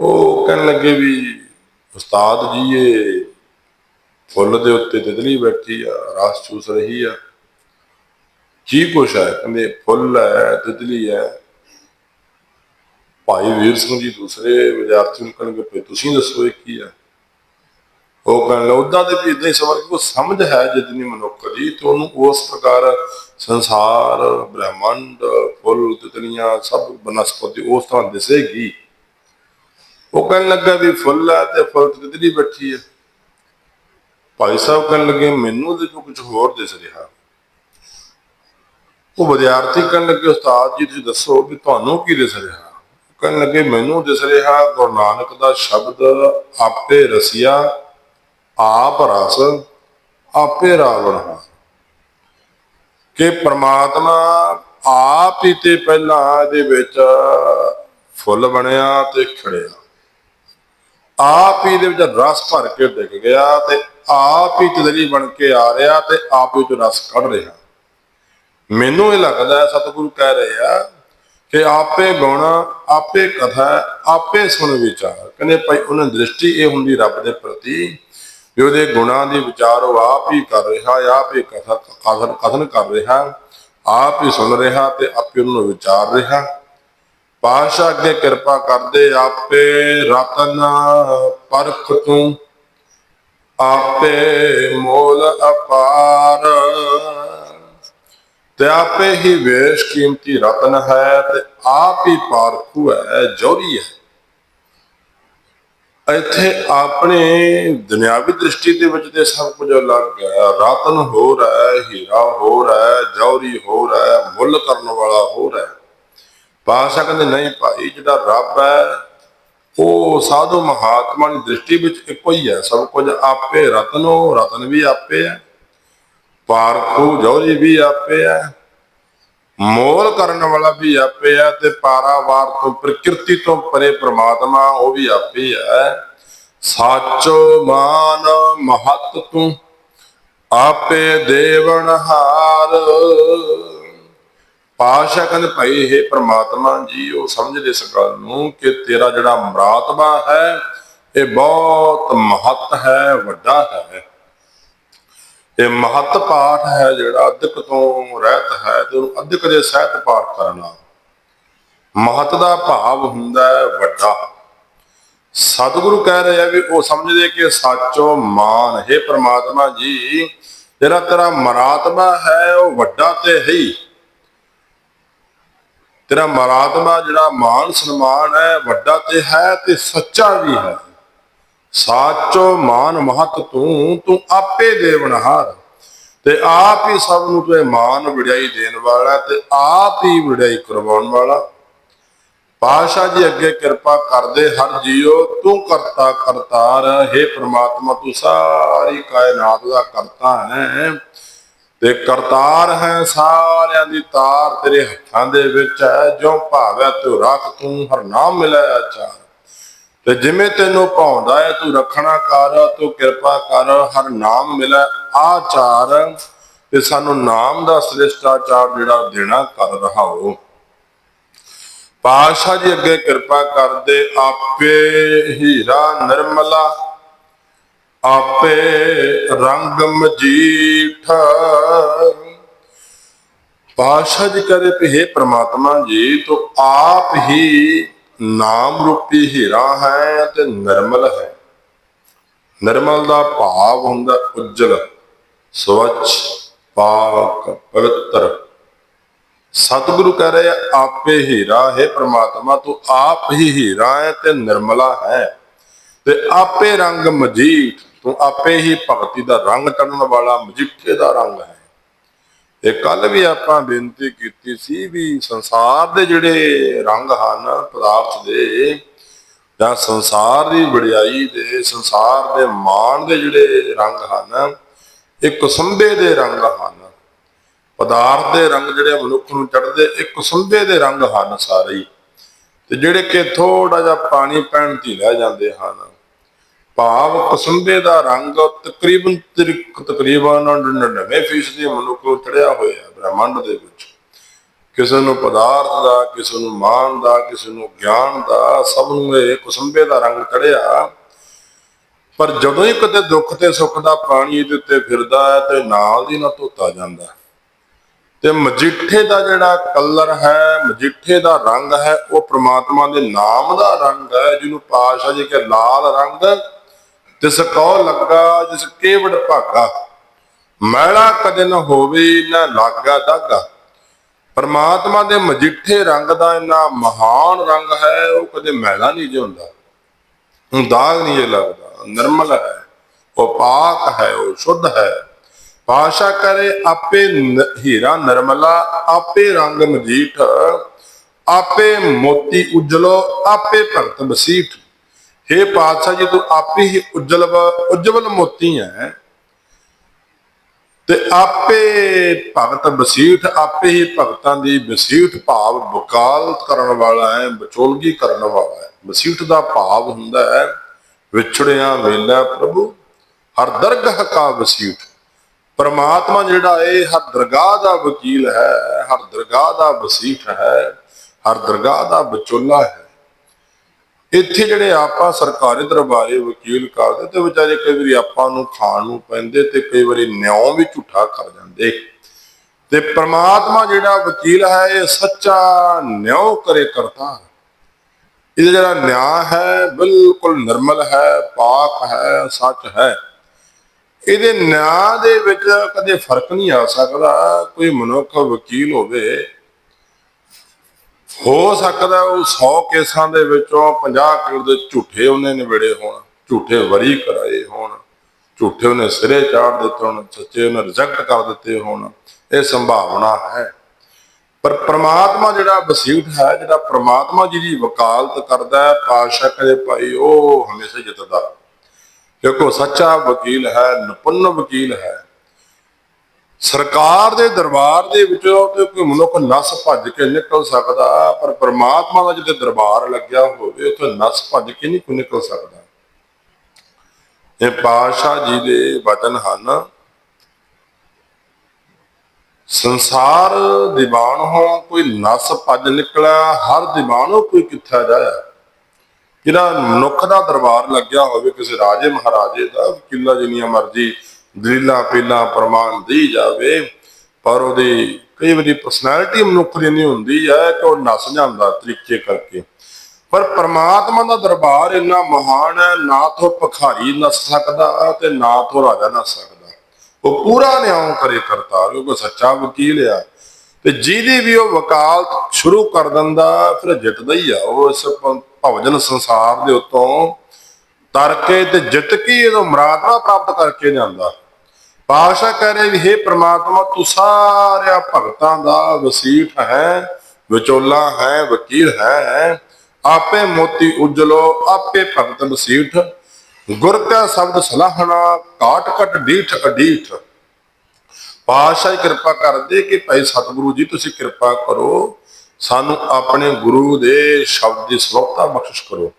ਉਹ ਕਹਿਣ ਲੱਗੇ ਵੀ, ਉਸਤਾਦ ਜੀ, ਇਹ ਫੁੱਲ ਦੇ ਉੱਤੇ ਤਿਤਲੀ ਬੈਠੀ ਆ, ਰਸ ਚੂਸ ਰਹੀ ਆ। ਕੀ ਕੁਛ ਹੈ? ਕਹਿੰਦੇ, ਫੁੱਲ ਹੈ, ਤਿਤਲੀ ਹੈ। ਭਾਈ ਵੀਰ ਸਿੰਘ ਜੀ ਦੂਸਰੇ ਵਿਦਿਆਰਥੀ ਨੂੰ ਕਹਿਣਗੇ, ਭਈ, ਤੁਸੀਂ ਦੱਸੋ ਇਹ ਕੀ ਹੈ ਉਹ ਕਹਿਣ ਲੱਗਾ, ਉਦਾਂ ਦੇ ਵੀ ਇਦਾਂ ਹੀ ਸਵਾਲ ਕਿ ਸਮਝ ਹੈ ਜਿਤਨੀ ਮਨੁੱਖ ਦੀ ਤੇ ਉਹਨੂੰ ਉਸ ਪ੍ਰਕਾਰ ਸੰਸਾਰ, ਬ੍ਰਹਮੰਡ, ਫੁੱਲ, ਤਿਤਲੀਆਂ ਸਭ ਬਨਸਪਤੀ ਉਸ ਤਰ੍ਹਾਂ ਦਿਸੇਗੀ। ਉਹ ਕਹਿਣ ਲੱਗਾ ਵੀ ਫੁੱਲ ਹੈ ਤੇ ਫੁੱਲ ਤਿਤਲੀ ਬੈਠੀ ਹੈ। ਭਾਈ ਸਾਹਿਬ ਕਹਿਣ ਲੱਗੇ, ਮੈਨੂੰ ਤੇ ਕੁਝ ਹੋਰ ਦਿਸ ਰਿਹਾ। ਉਹ ਵਿਦਿਆਰਥੀ ਕਹਿਣ ਲੱਗੇ, ਉਸਤਾਦ ਜੀ, ਤੁਸੀਂ ਦੱਸੋ ਵੀ ਤੁਹਾਨੂੰ ਕੀ ਦਿਸ ਰਿਹਾ? ਕਹਿਣ ਲੱਗੇ, ਮੈਨੂੰ ਦਿਸ ਰਿਹਾ ਗੁਰੂ ਨਾਨਕ ਦਾ ਸ਼ਬਦ, ਆਪੇ ਰਸੀਆ ਆਪ ਰਸ, ਆਪੇ ਰਾਵਣ ਹੈ ਕਿ ਪ੍ਰਮਾਤਮਾ ਆਪ ਹੀ ਤੇ ਪਹਿਲਾਂ ਇਹਦੇ ਵਿੱਚ ਫੁੱਲ ਬਣਿਆ ਤੇ ਖੜਿਆ। ਆਪ ਹੀ ਦੇ ਵਿੱਚ ਰਸ ਭਰ ਕੇ ਡਿੱਗ ਗਿਆ ਤੇ ਆਪ ਹੀ ਤਦਲੀ ਬਣ ਕੇ ਆ ਰਿਹਾ ਤੇ ਆਪ ਹੀ ਚ ਰਸ ਕੱਢ ਰਿਹਾ। ਮੈਨੂੰ ਇਹ ਲੱਗਦਾ ਹੈ ਸਤਿਗੁਰੂ ਕਹਿ ਰਹੇ ਆ ਕਿ ਆਪੇ ਗੁਣ, ਆਪੇ ਕਥਾ, ਆਪੇ ਸੁਣ ਵਿਚਾਰ। ਕਹਿੰਦੇ ਭਾਈ, ਉਹਨਾਂ ਦ੍ਰਿਸ਼ਟੀ ਇਹ ਹੁੰਦੀ ਰੱਬ ਦੇ ਪ੍ਰਤੀ ਵੀ ਉਹਦੇ ਗੁਣਾਂ ਦੀ ਵਿਚਾਰ ਉਹ ਆਪ ਹੀ ਕਰ ਰਿਹਾ, ਆਪ ਹੀ ਕਥਨ ਕਥਨ ਕਰ ਰਿਹਾ, ਆਪ ਹੀ ਸੁਣ ਰਿਹਾ ਤੇ ਆਪੇ ਉਹਨੂੰ ਵਿਚਾਰ ਰਿਹਾ। ਪਾਸ਼ਾ ਅੱਗੇ ਕਿਰਪਾ ਕਰਦੇ, ਆਪੇ ਰਤਨ ਪਰਖ ਤੂੰ, ਆਪੇ ਮੋਲ ਅਪਾਰ। ਤੇ ਆਪੇ ਹੀ ਵੇਸ਼ ਕੀਮਤੀ ਰਤਨ ਹੈ ਤੇ ਆਪ ਹੀ ਪਾਰਖੂ ਹੈ, ਜੋਰੀ ਹੈ। ਇੱਥੇ ਆਪਣੇ ਦੁਨਿਆਵੀ ਦ੍ਰਿਸ਼ਟੀ ਦੇ ਵਿੱਚ ਤੇ ਸਭ ਕੁਝ ਅਲੱਗ ਹੈ। ਰਤਨ ਹੋਰ ਹੈ, ਹੀਰਾ ਹੋਰ ਹੈ, ਜੌਹਰੀ ਹੋਰ ਹੈ, ਮੁੱਲ ਕਰਨ ਵਾਲਾ ਹੋਰ ਹੈ। ਪਾਸ਼ਾ ਕਹਿੰਦੇ ਨਹੀਂ ਭਾਈ, ਜਿਹੜਾ ਰੱਬ ਹੈ, ਉਹ ਸਾਧੂ ਮਹਾਤਮਾ ਦੀ ਦ੍ਰਿਸ਼ਟੀ ਵਿੱਚ ਇੱਕੋ ਹੀ ਹੈ। ਸਭ ਕੁਝ ਆਪੇ ਰਤਨੋ ਰਤਨ ਵੀ ਆਪੇ ਹੈ। ਪਾਰਖੂ ਜੌਹਰੀ ਵੀ ਆਪੇ ਹੈ। ਮੋਲ ਕਰਨ ਵਾਲਾ ਵੀ ਆਪੇ ਹੈ ਤੇ ਪਾਰਾਵਾਰ ਤੋਂ ਪ੍ਰਕਿਰਤੀ ਤੋਂ ਪਰੇ ਪ੍ਰਮਾਤਮਾ ਉਹ ਵੀ ਆਪੇ ਹੈ। ਸਾਚੋ ਮਾਨ ਮਹਤ ਤੂੰ, ਆਪੇ ਦੇਵਨ ਹਾਰ। ਪਾਸ਼ਾ ਕਹਿੰਦੇ ਭਾਈ ਇਹ ਪ੍ਰਮਾਤਮਾ ਜੀ, ਉਹ ਸਮਝਦੇ ਇਸ ਗੱਲ ਨੂੰ ਕਿ ਤੇਰਾ ਜਿਹੜਾ ਮਰਾਤਬਾ ਹੈ, ਇਹ ਬਹੁਤ ਮਹੱਤ ਹੈ, ਵੱਡਾ ਹੈ। ਇਹ ਮਹੱਤ ਪਾਠ ਹੈ ਜਿਹੜਾ ਅਧਿਕ ਤੋਂ ਰਹਿਤ ਹੈ ਤੇ ਉਹਨੂੰ ਅਧਿਕ ਦੇ ਸਹਿਤ ਪਾਠ ਕਰਨਾ। ਮਹੱਤ ਦਾ ਭਾਵ ਹੁੰਦਾ ਹੈ ਵੱਡਾ। ਸਤਿਗੁਰੂ ਕਹਿ ਰਹੇ ਆ ਵੀ ਉਹ ਸਮਝਦੇ ਕਿ ਸੱਚੋ ਮਾਨ, ਹੈ ਪ੍ਰਮਾਤਮਾ ਜੀ ਜਿਹੜਾ ਤੇਰਾ ਮਰਾਤਮਾ ਹੈ, ਉਹ ਵੱਡਾ ਤੇ ਹੈ ਹੀ। ਤੇਰਾ ਮਰਾਤਮਾ ਜਿਹੜਾ ਮਾਨ ਸਨਮਾਨ ਹੈ, ਵੱਡਾ ਤੇ ਹੈ ਤੇ ਸੱਚਾ ਵੀ ਹੈ। ਸਾਚੋ ਮਾਨ ਮਹਤ ਤੂੰ ਤੂੰ ਆਪੇ ਦੇਵਨਹਾਰ। ਤੇ ਆਪ ਹੀ ਸਭ ਨੂੰ ਤੇ ਮਾਨ ਵਿੜਾਈ ਦੇਣ ਵਾਲਾ, ਤੇ ਆਪ ਹੀ ਵਿੜਾਈ ਕਰਵਾਉਣ ਵਾਲਾ। ਪਾਸ਼ਾ ਜੀ ਅੱਗੇ ਕਿਰਪਾ ਕਰਦੇ, ਹਰ ਜੀਓ ਤੂੰ ਕਰਤਾ ਕਰਤਾਰ, ਹੈ ਪ੍ਰਮਾਤਮਾ ਤੂੰ ਸਾਰੀ ਕਾਇਨਾਤ ਦਾ ਕਰਤਾ ਹੈ। ਤੇ ਕਰਤਾਰ ਹੈ ਸਾਰਿਆਂ ਦੀ ਤਾਰ ਤੇਰੇ ਹੱਥਾਂ ਦੇ ਵਿੱਚ ਹੈ ਜੋ ਭਾਵੈ ਤੂੰ ਰੱਖ ਤੂੰ ਹਰ ਨਾਮ ਮਿਲਿਆ ਚਾਰ ਤੇ ਜਿਵੇਂ ਤੈਨੂੰ ਭਾਉਂਦਾ ਹੈ ਤੂੰ ਰੱਖਣਾ ਕਰ, ਤੂੰ ਕਿਰਪਾ ਕਰ, ਹਰ ਨਾਮ ਮਿਲੇ ਆਚਾਰ ਤੇ ਸਾਨੂੰ ਨਾਮ ਦਾ ਸ੍ਰਿਸ਼ਟਾਚਾਰ ਜਿਹੜਾ ਦੇਣਾ ਕਰ ਰਹਾਓ। ਪਾਸ਼ਾ ਜੀ ਅੱਗੇ ਕਿਰਪਾ ਕਰਦੇ, ਆਪੇ ਹੀਰਾ ਨਿਰਮਲਾ, ਆਪੇ ਰੰਗ ਮਜੀਠ। ਪਾਸ਼ਾ ਜੀ ਕਰੇ ਕਿ ਪ੍ਰਮਾਤਮਾ ਜੀ, ਤੂੰ ਆਪ ਹੀ ਨਾਮ ਰੂਪੀ ਹੀਰਾ ਹੈ ਤੇ ਨਿਰਮਲ ਹੈ। ਨਿਰਮਲ ਦਾ ਭਾਵ ਹੁੰਦਾ ਉਜਲ, ਸਵੱਛ, ਪਾਕ, ਪਵਿੱਤਰ। ਸਤਿਗੁਰੂ ਕਹਿ ਰਹੇ ਆਪੇ ਹੀਰਾ ਹੈ ਪ੍ਰਮਾਤਮਾ, ਤੂੰ ਆਪ ਹੀ ਹੀਰਾ ਹੈ ਤੇ ਨਿਰਮਲਾ ਹੈ। ਤੇ ਆਪੇ ਰੰਗ ਮਜੀਠ, ਤੂੰ ਆਪੇ ਹੀ ਭਗਤੀ ਦਾ ਰੰਗ ਚੜਨ ਵਾਲਾ ਮਜੀਠੇ ਦਾ ਰੰਗ ਹੈ। ਇਹ ਕੱਲ ਵੀ ਆਪਾਂ ਬੇਨਤੀ ਕੀਤੀ ਸੀ ਵੀ ਸੰਸਾਰ ਦੇ ਜਿਹੜੇ ਰੰਗ ਹਨ, ਪਦਾਰਥ ਦੇ, ਜਾਂ ਸੰਸਾਰ ਦੀ ਵਡਿਆਈ ਦੇ, ਸੰਸਾਰ ਦੇ ਮਾਣ ਦੇ ਜਿਹੜੇ ਰੰਗ ਹਨ, ਇਹ ਕੁਸੰਬੇ ਦੇ ਰੰਗ ਹਨ। ਪਦਾਰਥ ਦੇ ਰੰਗ ਜਿਹੜੇ ਮਨੁੱਖ ਨੂੰ ਚੜਦੇ ਇਹ ਕੁਸੰਬੇ ਦੇ ਰੰਗ ਹਨ ਸਾਰੇ ਤੇ ਜਿਹੜੇ ਕਿ ਥੋੜਾ ਜਿਹਾ ਪਾਣੀ ਪੈਣ ਤੇ ਰਹਿ ਜਾਂਦੇ ਹਨ। ਭਾਵ ਕਸੰਬੇ ਦਾ ਰੰਗ ਤਕਰੀਬਨ ਤਰੀਕ- ਤਕਰੀਬਨ 99% ਦੇ ਮਨੁੱਖ ਨੂੰ ਚੜਿਆ ਹੋਇਆ ਬ੍ਰਹਮੰਡ ਦੇ ਵਿੱਚ। ਕਿਸੇ ਨੂੰ ਪਦਾਰਥ ਦਾ, ਕਿਸੇ ਨੂੰ ਮਾਨ ਦਾ, ਕਿਸੇ ਨੂੰ ਗਿਆਨ ਦਾ, ਸਭ ਨੂੰ ਇਹ ਕੁਸੰਬੇ ਦਾ ਰੰਗ ਚੜਿਆ। ਪਰ ਜਦੋਂ ਹੀ ਕਦੇ ਦੁੱਖ ਤੇ ਸੁੱਖ ਦਾ ਪਾਣੀ ਇਹਦੇ ਉੱਤੇ ਫਿਰਦਾ ਹੈ ਤੇ ਨਾਲ ਦੀ ਨਾਲ ਧੋਤਾ ਜਾਂਦਾ ਤੇ ਮਜੀਠੇ ਦਾ ਜਿਹੜਾ ਕਲਰ ਹੈ, ਮਜੀਠੇ ਦਾ ਰੰਗ ਹੈ, ਉਹ ਪ੍ਰਮਾਤਮਾ ਦੇ ਨਾਮ ਦਾ ਰੰਗ ਹੈ, ਜਿਹਨੂੰ ਪਾਸ਼ਾ ਜੀ ਕੇ ਲਾਲ ਰੰਗ ਤਿਸ ਕੋ ਲੱਗਾ, ਜਿਸ ਕੇਵੜ ਭਾਗਾ। ਮੈਲਾ ਕਦੇ ਨਾ ਹੋਵੇ, ਨਾ ਲਾਗਾ ਦਾਗਾ। ਪਰਮਾਤਮਾ ਦੇ ਮਜਿੱਠੇ ਰੰਗ ਦਾ ਇੰਨਾ ਮਹਾਨ ਰੰਗ ਹੈ, ਉਹ ਕਦੇ ਮੈਲਾ ਨਹੀਂ ਜਿਉਂਦਾ। ਹੁਣ ਦਾਗ ਨਹੀਂ ਇਹ ਲੱਗਦਾ, ਨਿਰਮਲ ਹੈ। ਉਹ ਪਾਕ ਹੈ, ਉਹ ਸ਼ੁੱਧ ਹੈ। ਪਾਸ਼ਾ ਕਰੇ ਆਪੇ ਹੀਰਾ ਨਿਰਮਲਾ, ਆਪੇ ਰੰਗ ਮਜੀਠ। ਆਪੇ ਮੋਤੀ ਉਜਲੋ, ਆਪੇ ਭਗਤ ਬਸੀਠ। हे ਪਾਤਸ਼ਾਹ ਜੀ, ਤੂੰ ਆਪੇ ਹੀ ਉਜਲ ਉਜਵਲ ਮੋਤੀ ਹੈ। ਤੇ ਆਪੇ ਭਗਤ ਵਸੀਠ, ਆਪੇ ਹੀ ਭਗਤਾਂ ਦੀ ਵਸੀਠ ਭਾਵ ਵਕਾਲਤ ਕਰਨ ਵਾਲਾ ਹੈ ਬਚੋਲਗੀ ਕਰਨ ਵਾਲਾ ਹੈ। ਵਸੀਠ ਦਾ ਭਾਵ ਹੁੰਦਾ ਹੈ, ਵਿਛੜਿਆ ਵੇਲਾ ਪ੍ਰਭੂ, ਹਰ ਦਰਗਹ ਕਾ ਵਸੀਠ। ਪਰਮਾਤਮਾ ਜਿਹੜਾ ਹੈ ਹਰ ਦਰਗਾਹ ਦਾ ਵਕੀਲ ਹੈ, ਹਰ ਦਰਗਾਹ ਦਾ ਵਸੀਠ ਹੈ, ਹਰ ਦਰਗਾਹ ਦਾ ਬਚੋਲਾ ਹੈ। ਇੱਥੇ ਜਿਹੜੇ ਆਪਾਂ ਸਰਕਾਰੀ ਦਰਬਾਰੇ ਵਕੀਲ ਕਰਦੇ, ਤੇ ਵਿਚਾਰੇ ਕਈ ਵਾਰੀ ਆਪਾਂ ਨੂੰ ਖਾਣ ਨੂੰ ਪੈਂਦੇ ਤੇ ਕਈ ਵਾਰੀ ਨਿਉ ਵੀ ਝੂਠਾ ਕਰ ਜਾਂਦੇ। ਤੇ ਪ੍ਰਮਾਤਮਾ ਜਿਹੜਾ ਵਕੀਲ ਹੈ, ਇਹ ਸੱਚਾ ਨਿਉ ਕਰੇ ਕਰਤਾ ਇਹਦਾ ਜਿਹੜਾ ਨਿਆਂ ਹੈ, ਬਿਲਕੁਲ ਨਿਰਮਲ ਹੈ, ਪਾਕ ਹੈ, ਸੱਚ ਹੈ। ਇਹਦੇ ਨਿਆਂ ਦੇ ਵਿੱਚ ਕਦੇ ਫ਼ਰਕ ਨਹੀਂ ਆ ਸਕਦਾ। ਕੋਈ ਮਨੁੱਖ ਵਕੀਲ ਹੋਵੇ ਹੋ ਸਕਦਾ ਉਹ 100 ਕੇਸਾਂ ਦੇ ਵਿੱਚੋਂ 50 ਕਿਲੋ ਦੇ ਝੂਠੇ ਉਹਨੇ ਨਿਬੜੇ ਹੋਣ, ਝੂਠੇ ਵਰੀ ਕਰਾਏ ਹੋਣ, ਝੂਠੇ ਉਹਨੇ ਸਿਰੇ ਚਾੜ ਦਿੱਤੇ ਹੋਣ, ਸੱਚੇ ਉਹਨੇ ਰਿਜੈਕਟ ਕਰ ਦਿੱਤੇ ਹੋਣ, ਇਹ ਸੰਭਾਵਨਾ ਹੈ। ਪਰ ਪ੍ਰਮਾਤਮਾ ਜਿਹੜਾ ਵਸੀਠ ਹੈ, ਜਿਹੜਾ ਪ੍ਰਮਾਤਮਾ ਜੀ ਦੀ ਵਕਾਲਤ ਕਰਦਾ ਹੈ ਪਾਸ਼ਾ ਕਹੇ ਭਾਈ ਉਹ ਹਮੇਸ਼ਾ ਜਿੱਤਦਾ। ਕਿਉਂਕਿ ਉਹ ਸੱਚਾ ਵਕੀਲ ਹੈ, ਨਿਪੁੰਨ ਵਕੀਲ ਹੈ ਸਰਕਾਰ ਦੇ ਦਰਬਾਰ ਦੇ ਵਿੱਚੋਂ ਤੇ ਕੋਈ ਮਨੁੱਖ ਨਸ ਭੱਜ ਕੇ ਨਿਕਲ ਸਕਦਾ, ਪਰ ਪ੍ਰਮਾਤਮਾ ਦਾ ਜਿੱਥੇ ਦਰਬਾਰ ਲੱਗਿਆ ਹੋਵੇ, ਉੱਥੇ ਨਸ ਭੱਜ ਕੇ ਨਹੀਂ ਕੋਈ ਨਿਕਲ ਸਕਦਾ। ਇਹ ਪਾਤਸ਼ਾਹ ਜੀ ਦੇ ਵਚਨ ਹਨ, ਸੰਸਾਰ ਦੀਵਾਨ ਹੋ, ਕੋਈ ਨਸ ਭੱਜ ਨਿਕਲਿਆ, ਹਰ ਦੀਵਾਨੋਂ ਕੋਈ ਕਿੱਥਾ ਜਾਇਆ ਜਿਹੜਾ ਮਨੁੱਖ ਦਾ ਦਰਬਾਰ ਲੱਗਿਆ ਹੋਵੇ, ਕਿਸੇ ਰਾਜੇ ਮਹਾਰਾਜੇ ਦਾ ਕਿੱਲਾ ਜਿੰਨੀਆਂ ਮਰਜ਼ੀ ਦਲੀਲਾਂ ਪੀਲਾਂ ਪ੍ਰਮਾਣ ਦੀ ਜਾਵੇ, ਪਰ ਉਹਦੀ ਕਈ ਵਾਰੀ ਪਰਸਨੈਲਿਟੀ ਮਨੁੱਖ ਦੀ ਨਹੀਂ ਹੁੰਦੀ ਹੈ ਕਿ ਉਹ ਨਸ ਜਾਂਦਾ ਤਰੀਕੇ ਕਰਕੇ। ਪਰ ਪ੍ਰਮਾਤਮਾ ਦਾ ਦਰਬਾਰ ਇੰਨਾ ਮਹਾਨ ਹੈ, ਨਾ ਤੋਂ ਭਖਾਰੀ ਨਸ ਸਕਦਾ ਤੇ ਨਾ ਤੋਂ ਰਾਜਾ ਨਸ ਸਕਦਾ। ਉਹ ਪੂਰਾ ਨਿਆਂ ਕਰੇ ਕਰਤਾ ਕਿਉਂਕਿ ਸੱਚਾ ਵਕੀਲ ਆ। ਤੇ ਜਿਹਦੀ ਵੀ ਉਹ ਵਕਾਲਤ ਸ਼ੁਰੂ ਕਰ ਦਿੰਦਾ, ਫਿਰ ਜਿੱਤਦਾ ਹੀ ਆ। ਉਹ ਇਸ ਭਵਜਨ ਸੰਸਾਰ ਦੇ ਉੱਤੋਂ ਤਰ ਕੇ ਤੇ ਜਿੱਤ ਕੇ ਇਹਦੋਂ ਮਰਾਦਨਾ ਪ੍ਰਾਪਤ ਕਰਕੇ ਜਾਂਦਾ। ਪਾਸ਼ਾ ਕਹਿ ਰਹੇ ਵੀ हे ਪ੍ਰਮਾਤਮਾ, ਤੂੰ ਸਾਰਿਆਂ ਭਗਤਾਂ ਦਾ ਵਸੀਠ ਹੈ, ਵਿਚੋਲਾ ਹੈ, ਵਕੀਲ ਹੈ ਆਪੇ ਮੋਤੀ ਉਜਲੋ, ਆਪੇ ਭਗਤ ਵਸੀਠ ਗੁਰ ਕਾ ਸ਼ਬਦ ਸਲਾਹਣਾ ਕਾਟ ਕਟ ਡੀਠ ਅਡੀਠ। ਪਾਤਸ਼ਾਹ ਕਿਰਪਾ ਕਰਦੇ ਕਿ ਭਾਈ ਸਤਿਗੁਰੂ ਜੀ, ਤੁਸੀਂ ਕਿਰਪਾ ਕਰੋ, ਸਾਨੂੰ ਆਪਣੇ ਗੁਰੂ ਦੇ ਸ਼ਬਦ ਦੀ ਸਲੋਕਤਾ ਬਖਸ਼ਿਸ਼ ਕਰੋ।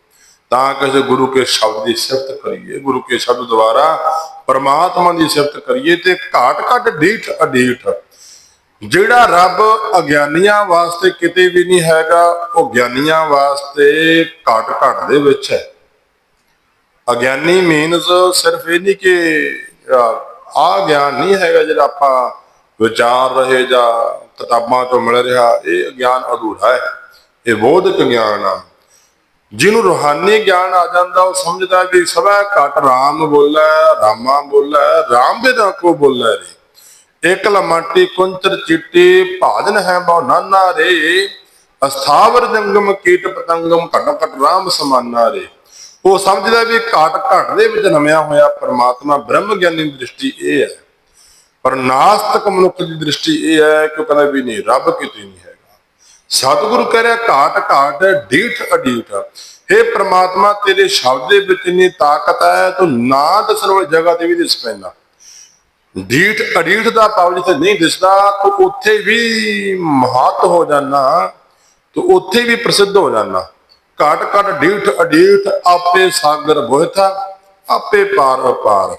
ਤਾਂ ਕਿਸੇ ਗੁਰੂ ਕੇ ਸ਼ਬਦ ਦੀ ਸਿਫਤ ਕਰੀਏ, ਗੁਰੂ ਕੇ ਸ਼ਬਦ ਦੁਆਰਾ ਪਰਮਾਤਮਾ ਦੀ ਸਿਫਤ ਕਰੀਏ ਤੇ ਘਾਟ ਘਟ ਡੀਠ ਅਡੀਠ। ਜਿਹੜਾ ਰੱਬ ਅਗਿਆਨੀਆਂ ਵਾਸਤੇ ਕਿਤੇ ਵੀ ਨਹੀਂ ਹੈਗਾ, ਉਹ ਗਿਆਨੀਆਂ ਵਾਸਤੇ ਘਾਟ ਘਟ ਦੇ ਵਿੱਚ ਹੈ। ਅਗਿਆਨੀ ਮੀਨਸ ਸਿਰਫ ਇਹ ਨਹੀਂ ਕਿ ਆ ਗਿਆਨ ਨਹੀਂ ਹੈਗਾ ਜਿਹੜਾ ਆਪਾਂ ਵਿਚਾਰ ਰਹੇ ਜਾਂ ਕਿਤਾਬਾਂ ਤੋਂ ਮਿਲ ਰਿਹਾ, ਇਹ ਗਿਆਨ ਅਧੂਰਾ ਹੈ। ਇਹ ਬੋਧਕ ਗਿਆਨ ਆ। ਜਿਹਨੂੰ ਰੂਹਾਨੀ ਗਿਆਨ ਆ ਜਾਂਦਾ, ਉਹ ਸਮਝਦਾ ਵੀ ਸਭਾ ਘਟ ਰਾਮ ਬੋਲੇ, ਰਾਮਾ ਬੋਲੇ, ਰਾਮ ਦੇ ਨਾ ਕੋ ਬੋਲੇ ਰੇ। ਇਕ ਲਮਾਟੀ ਕੁੰਤਰ ਚਿੱਟੀ, ਭਾਜਨ ਹੈ ਬਹੁ ਨਾਨਾ ਰੇ। ਅਸਥਾਵਰ ਜੰਗਮ ਕੀਟ ਪਤੰਗਮ, ਘਟ ਘਟ ਰਾਮ ਸਮਾਨਾ ਰੇ। ਉਹ ਸਮਝਦਾ ਵੀ ਘਟ ਘਟ ਦੇ ਵਿੱਚ ਨਮਿਆ ਹੋਇਆ ਪਰਮਾਤਮਾ, ਬ੍ਰਹਮ ਗਿਆਨੀ ਦੀ ਦ੍ਰਿਸ਼ਟੀ ਇਹ ਹੈ। ਪਰ ਨਾਸਤਕ ਮਨੁੱਖ ਦੀ ਦ੍ਰਿਸ਼ਟੀ ਇਹ ਹੈ ਕਿ ਉਹ ਕਹਿੰਦਾ ਵੀ ਨਹੀਂ, ਰੱਬ ਕਿਤੇ ਨਹੀਂ ਹੈ। ਸਤਿਗੁਰੂ ਕਹਿ ਰਿਹਾ ਘਾਟ ਘਾਟ ਡੀਠ ਅਡੀਠ हे ਪ੍ਰਮਾਤਮਾ, ਤੇਰੇ ਸ਼ਬਦ ਦੇ ਵਿੱਚ ਇੰਨੀ ਤਾਕਤ ਹੈ, ਤੂੰ ਨਾ ਦੱਸਣ ਵਾਲੀ ਜਗ੍ਹਾ ਤੇ ਵੀ ਦਿਸ ਪੈਂਦਾ। ਡੀਠ ਅਡੀਠ ਦਾ ਭਾਵ ਜਿੱਥੇ ਨਹੀਂ ਦਿਸਦਾ, ਤੂੰ ਉੱਥੇ ਵੀ ਮਹਤ ਹੋ ਜਾਣਾ ਤੂੰ ਉੱਥੇ ਵੀ ਪ੍ਰਸਿੱਧ ਹੋ ਜਾਣਾ ਘਾਟ ਘਾਟ, ਡੀਠ ਅਡੀਠ, ਆਪੇ ਸਾਗਰ ਬੋਇਥਾ ਆਪੇ ਪਾਰ ਅਪਾਰ।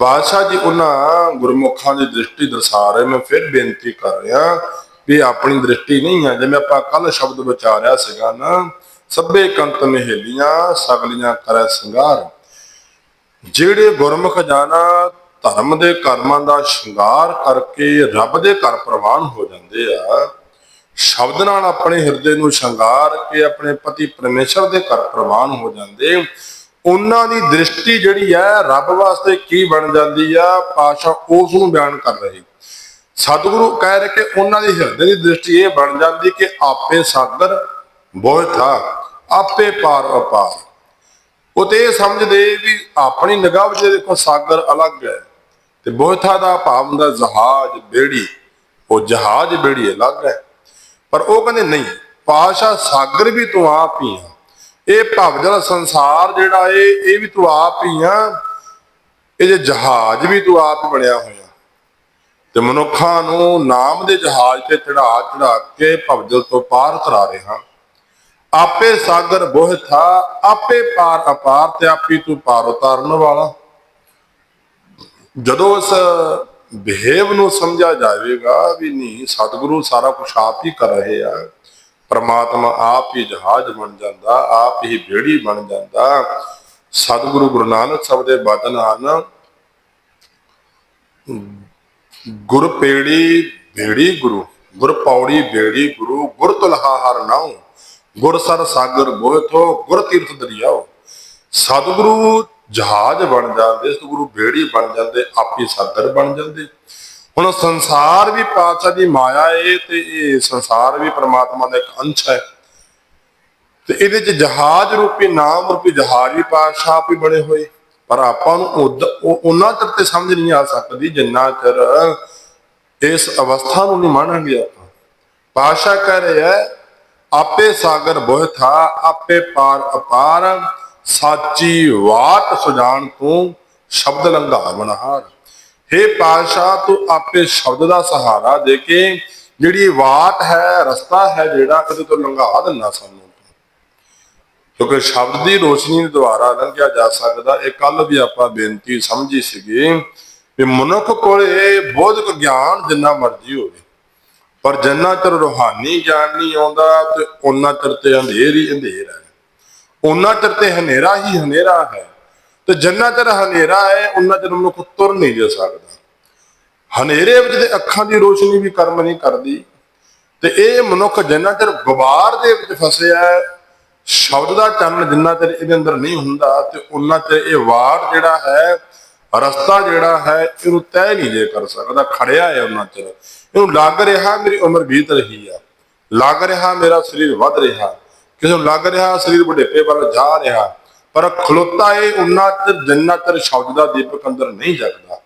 ਪਾਤਸ਼ਾਹ ਜੀ, ਉਹਨਾਂ ਗੁਰਮੁਖਾਂ ਦੀ ਦ੍ਰਿਸ਼ਟੀ ਦਰਸਾ ਰਹੇ, ਮੈਂ ਫਿਰ ਬੇਨਤੀ ਕਰ ਰਿਹਾ ਵੀ ਆਪਣੀ ਦ੍ਰਿਸ਼ਟੀ ਨਹੀਂ ਹੈ। ਜਿਵੇਂ ਆਪਾਂ ਕੱਲ ਸ਼ਬਦ ਵਿਚਾਰਿਆ ਸੀਗਾ ਨਾ, ਸਭੇ ਕੰਤ ਮਹਿਲੀਆਂ, ਸਗਲੀਆਂ ਕਰੈ ਸਿੰਗਾਰ। ਜਿਹੜੇ ਗੁਰਮੁਖ ਜਾਣਾ, ਧਰਮ ਦੇ ਕਰਮਾਂ ਦਾ ਸ਼ਿੰਗਾਰ ਕਰਕੇ ਰੱਬ ਦੇ ਘਰ ਪ੍ਰਵਾਨ ਹੋ ਜਾਂਦੇ ਆ, ਸ਼ਬਦ ਨਾਲ ਆਪਣੇ ਹਿਰਦੇ ਨੂੰ ਸ਼ਿੰਗਾਰ ਕੇ ਆਪਣੇ ਪਤੀ ਪਰਮੇਸ਼ਰ ਦੇ ਘਰ ਪ੍ਰਵਾਨ ਹੋ ਜਾਂਦੇ। ਉਹਨਾਂ ਦੀ ਦ੍ਰਿਸ਼ਟੀ ਜਿਹੜੀ ਹੈ, ਰੱਬ ਵਾਸਤੇ ਕੀ ਬਣ ਜਾਂਦੀ ਆ ਪਾਸ਼ਾ ਉਸ ਨੂੰ ਬਿਆਨ ਕਰ ਰਹੀ। ਸਤਿਗੁਰੂ ਕਹਿ ਰਹੇ ਕਿ ਉਹਨਾਂ ਦੀ ਹਿਰਦੇ ਦੀ ਦ੍ਰਿਸ਼ਟੀ ਇਹ ਬਣ ਜਾਂਦੀ ਕਿ ਆਪੇ ਸਾਗਰ ਬੋਇਥਾ ਆਪੇ ਪਾਰ ਅਪਾਰ। ਉਹ ਤੇ ਇਹ ਸਮਝਦੇ ਵੀ ਆਪਣੀ ਨਿਗਾਹ ਵਿੱਚ ਦੇਖੋ ਸਾਗਰ ਅਲੱਗ ਹੈ ਤੇ ਬੋਇਥਾ ਦਾ ਭਾਵ ਹੁੰਦਾ ਜਹਾਜ਼ ਬੇੜੀ, ਉਹ ਜਹਾਜ਼ ਬੇੜੀ ਅਲੱਗ ਹੈ। ਪਰ ਉਹ ਕਹਿੰਦੇ ਨਹੀਂ ਪਾਸ਼ਾ ਸਾਗਰ ਵੀ ਤੂੰ ਆਪ ਹੀ ਆ। ਇਹ ਭਵਜਲ ਸੰਸਾਰ ਜਿਹੜਾ ਏ ਇਹ ਵੀ ਤੂੰ ਆਪ ਹੀ ਆ। ਇਹ ਜੇ ਜਹਾਜ਼ ਵੀ ਤੂੰ ਆਪ ਬਣਿਆ ਹੋਇਆ। ਤੇ ਮਨੁੱਖਾਂ ਨੂੰ ਨਾਮ ਦੇ ਜਹਾਜ਼ ਤੇ ਚੜਾ ਚੜਾ ਕੇ ਭਵਜਲ ਤੋਂ ਪਾਰ ਕਰਾ ਰਿਹਾ ਆਪੇ ਸਾਗਰ ਬੋਹ ਥਾ, ਆਪੇ ਪਾਰ ਅਪਾਰ ਤੇ ਆਪੀ ਤੂੰ ਪਾਰ ਉਤਾਰਨ ਵਾਲਾ। ਜਦੋਂ ਇਸ ਬਿਹੇਵ ਨੂੰ ਸਮਝਿਆ ਜਾਵੇਗਾ ਵੀ ਨਹੀਂ, ਸਤਿਗੁਰੂ ਸਾਰਾ ਕੁਝ ਆਪ ਹੀ ਕਰ ਰਹੇ ਆ। ਪਰਮਾਤਮਾ ਆਪ ਹੀ ਜਹਾਜ਼ ਬਣ ਜਾਂਦਾ, ਆਪ ਹੀ ਬੇੜੀ ਬਣ ਜਾਂਦਾ। ਸਤਿਗੁਰੂ ਗੁਰੂ ਨਾਨਕ ਸਾਹਿਬ ਦੇ ਬਚਨ ਹਨ ਗੁਰ ਪੇੜੀ ਬੇੜੀ ਗੁਰੂ, ਗੁਰ ਪੌੜੀ ਬੇੜੀ ਗੁਰੂ, ਗੁਰ ਤੁਲਹਾ ਹਰ ਨਾਉ, ਗੁਰ ਸਰ ਸਾਗਰ ਬੋਇਥੋ ਗੁਰ ਤੀਰਥ ਦਰਿਆਓ ਸਤਿਗੁਰੂ ਜਹਾਜ਼ ਬਣ ਜਾਂਦੇ, ਸਤਿਗੁਰੂ ਬੇੜੀ ਬਣ ਜਾਂਦੇ, ਆਪੀ ਸਾਗਰ ਬਣ ਜਾਂਦੇ। ਹੁਣ ਸੰਸਾਰ ਵੀ ਪਾਤਸ਼ਾਹ ਦੀ ਮਾਇਆ ਏ ਤੇ ਇਹ ਸੰਸਾਰ ਵੀ ਪ੍ਰਮਾਤਮਾ ਦਾ ਇੱਕ ਅੰਸ਼ ਹੈ। ਤੇ ਇਹਦੇ ਚ ਜਹਾਜ਼ ਰੂਪੀ, ਨਾਮ ਰੂਪੀ ਜਹਾਜ਼ ਵੀ ਪਾਤਸ਼ਾਹ ਆਪ ਬਣੇ ਹੋਏ। ਪਰ ਆਪਾਂ ਨੂੰ ਉਦ- ਉਹਨਾਂ ਚਿਰ ਤੇ ਸਮਝ ਨਹੀਂ ਆ ਸਕਦੀ ਜਿੰਨਾ ਚਿਰ ਇਸ ਅਵਸਥਾ ਨੂੰ ਨਹੀਂ ਮੰਨਾਂਗੇ ਆਪਾਂ। ਪਾਤਸ਼ਾਹ ਕਹਿ ਰਹੇ ਹੈ, ਆਪੇ ਸਾਗਰ ਬੋਹ ਥਾ, ਆਪੇ ਪਾਰ ਅਪਾਰ, ਸਾਚੀ ਵਾਟ ਸੁਜਾਨ ਤੂੰ, ਸ਼ਬਦ ਲੰਘਾ ਬਨਹਾਰ हे ਪਾਤਸ਼ਾਹ, ਤੂੰ ਆਪੇ ਸ਼ਬਦ ਦਾ ਸਹਾਰਾ ਦੇ ਕੇ ਜਿਹੜੀ ਵਾਟ ਹੈ, ਰਸਤਾ ਹੈ ਜਿਹੜਾ ਕਦੇ ਤੋਂ ਲੰਘਾ ਦਿੰਦਾ ਸਾਨੂੰ। ਕਿਉਂਕਿ ਸ਼ਬਦ ਦੀ ਰੋਸ਼ਨੀ ਦੁਆਰਾ ਲੰਘਿਆ ਜਾ ਸਕਦਾ, ਇਹ ਕੱਲ ਵੀ ਆਪਾਂ ਬੇਨਤੀ ਸਮਝੀ ਸੀਗੀ ਵੀ ਮਨੁੱਖ ਕੋਲੇ ਬੋਧਕ ਗਿਆਨ ਜਿੰਨਾ ਮਰਜ਼ੀ ਹੋਵੇ, ਪਰ ਜਿੰਨਾ ਚਿਰ ਰੂਹਾਨੀ ਗਿਆਨ ਨਹੀਂ ਆਉਂਦਾ ਤੇ ਉਹਨਾਂ ਚਿਰ ਤੇ ਅੰਧੇਰ ਹੀ ਅੰਧੇਰ ਹੈ। ਉਹਨਾਂ ਚਿਰ ਤੇ ਹਨੇਰਾ ਹੀ ਹਨੇਰਾ ਹੈ ਤੇ ਜਿੰਨਾ ਚਿਰ ਹਨੇਰਾ ਹੈ ਉਹਨਾਂ ਚਿਰ ਮਨੁੱਖ ਤੁਰ ਨਹੀਂ ਜਾ ਸਕਦਾ। ਹਨੇਰੇ ਵਿੱਚ ਤੇ ਅੱਖਾਂ ਦੀ ਰੋਸ਼ਨੀ ਵੀ ਕਰਮ ਨਹੀਂ ਕਰਦੀ ਤੇ ਇਹ ਮਨੁੱਖ ਜਿੰਨਾ ਚਿਰ ਗੁਬਾਰ ਦੇ ਵਿੱਚ ਫਸਿਆ ਸ਼ਬਦ ਦਾ ਚੰਨ ਜਿੰਨਾ ਚਿਰ ਇਹਦੇ ਅੰਦਰ ਨਹੀਂ ਹੁੰਦਾ ਤੇ ਉਹਨਾਂ ਚਿਰ ਇਹ ਵਾਰ ਜਿਹੜਾ ਹੈ, ਰਸਤਾ ਜਿਹੜਾ ਹੈ, ਇਹਨੂੰ ਤੈਅ ਨਹੀਂ ਜੇ ਕਰ ਸਕਦਾ, ਖੜਿਆ ਹੈ ਉਹਨਾਂ ਚਿਰ। ਇਹਨੂੰ ਲੱਗ ਰਿਹਾ ਮੇਰੀ ਉਮਰ ਬੀਤ ਰਹੀ ਆ। ਲੱਗ ਰਿਹਾ ਮੇਰਾ ਸਰੀਰ ਵੱਧ ਰਿਹਾ। ਕਿਸੇ ਨੂੰ ਲੱਗ ਰਿਹਾ ਸਰੀਰ ਬੁਢੇਪੇ ਵੱਲ ਜਾ ਰਿਹਾ। ਪਰ ਖਲੋਤਾ ਇਹ ਉਹਨਾਂ ਚਿਰ ਜਿੰਨਾ ਚਿਰ ਸ਼ਬਦ ਦਾ ਦੀਪਕ ਅੰਦਰ ਨਹੀਂ ਜਗਦਾ।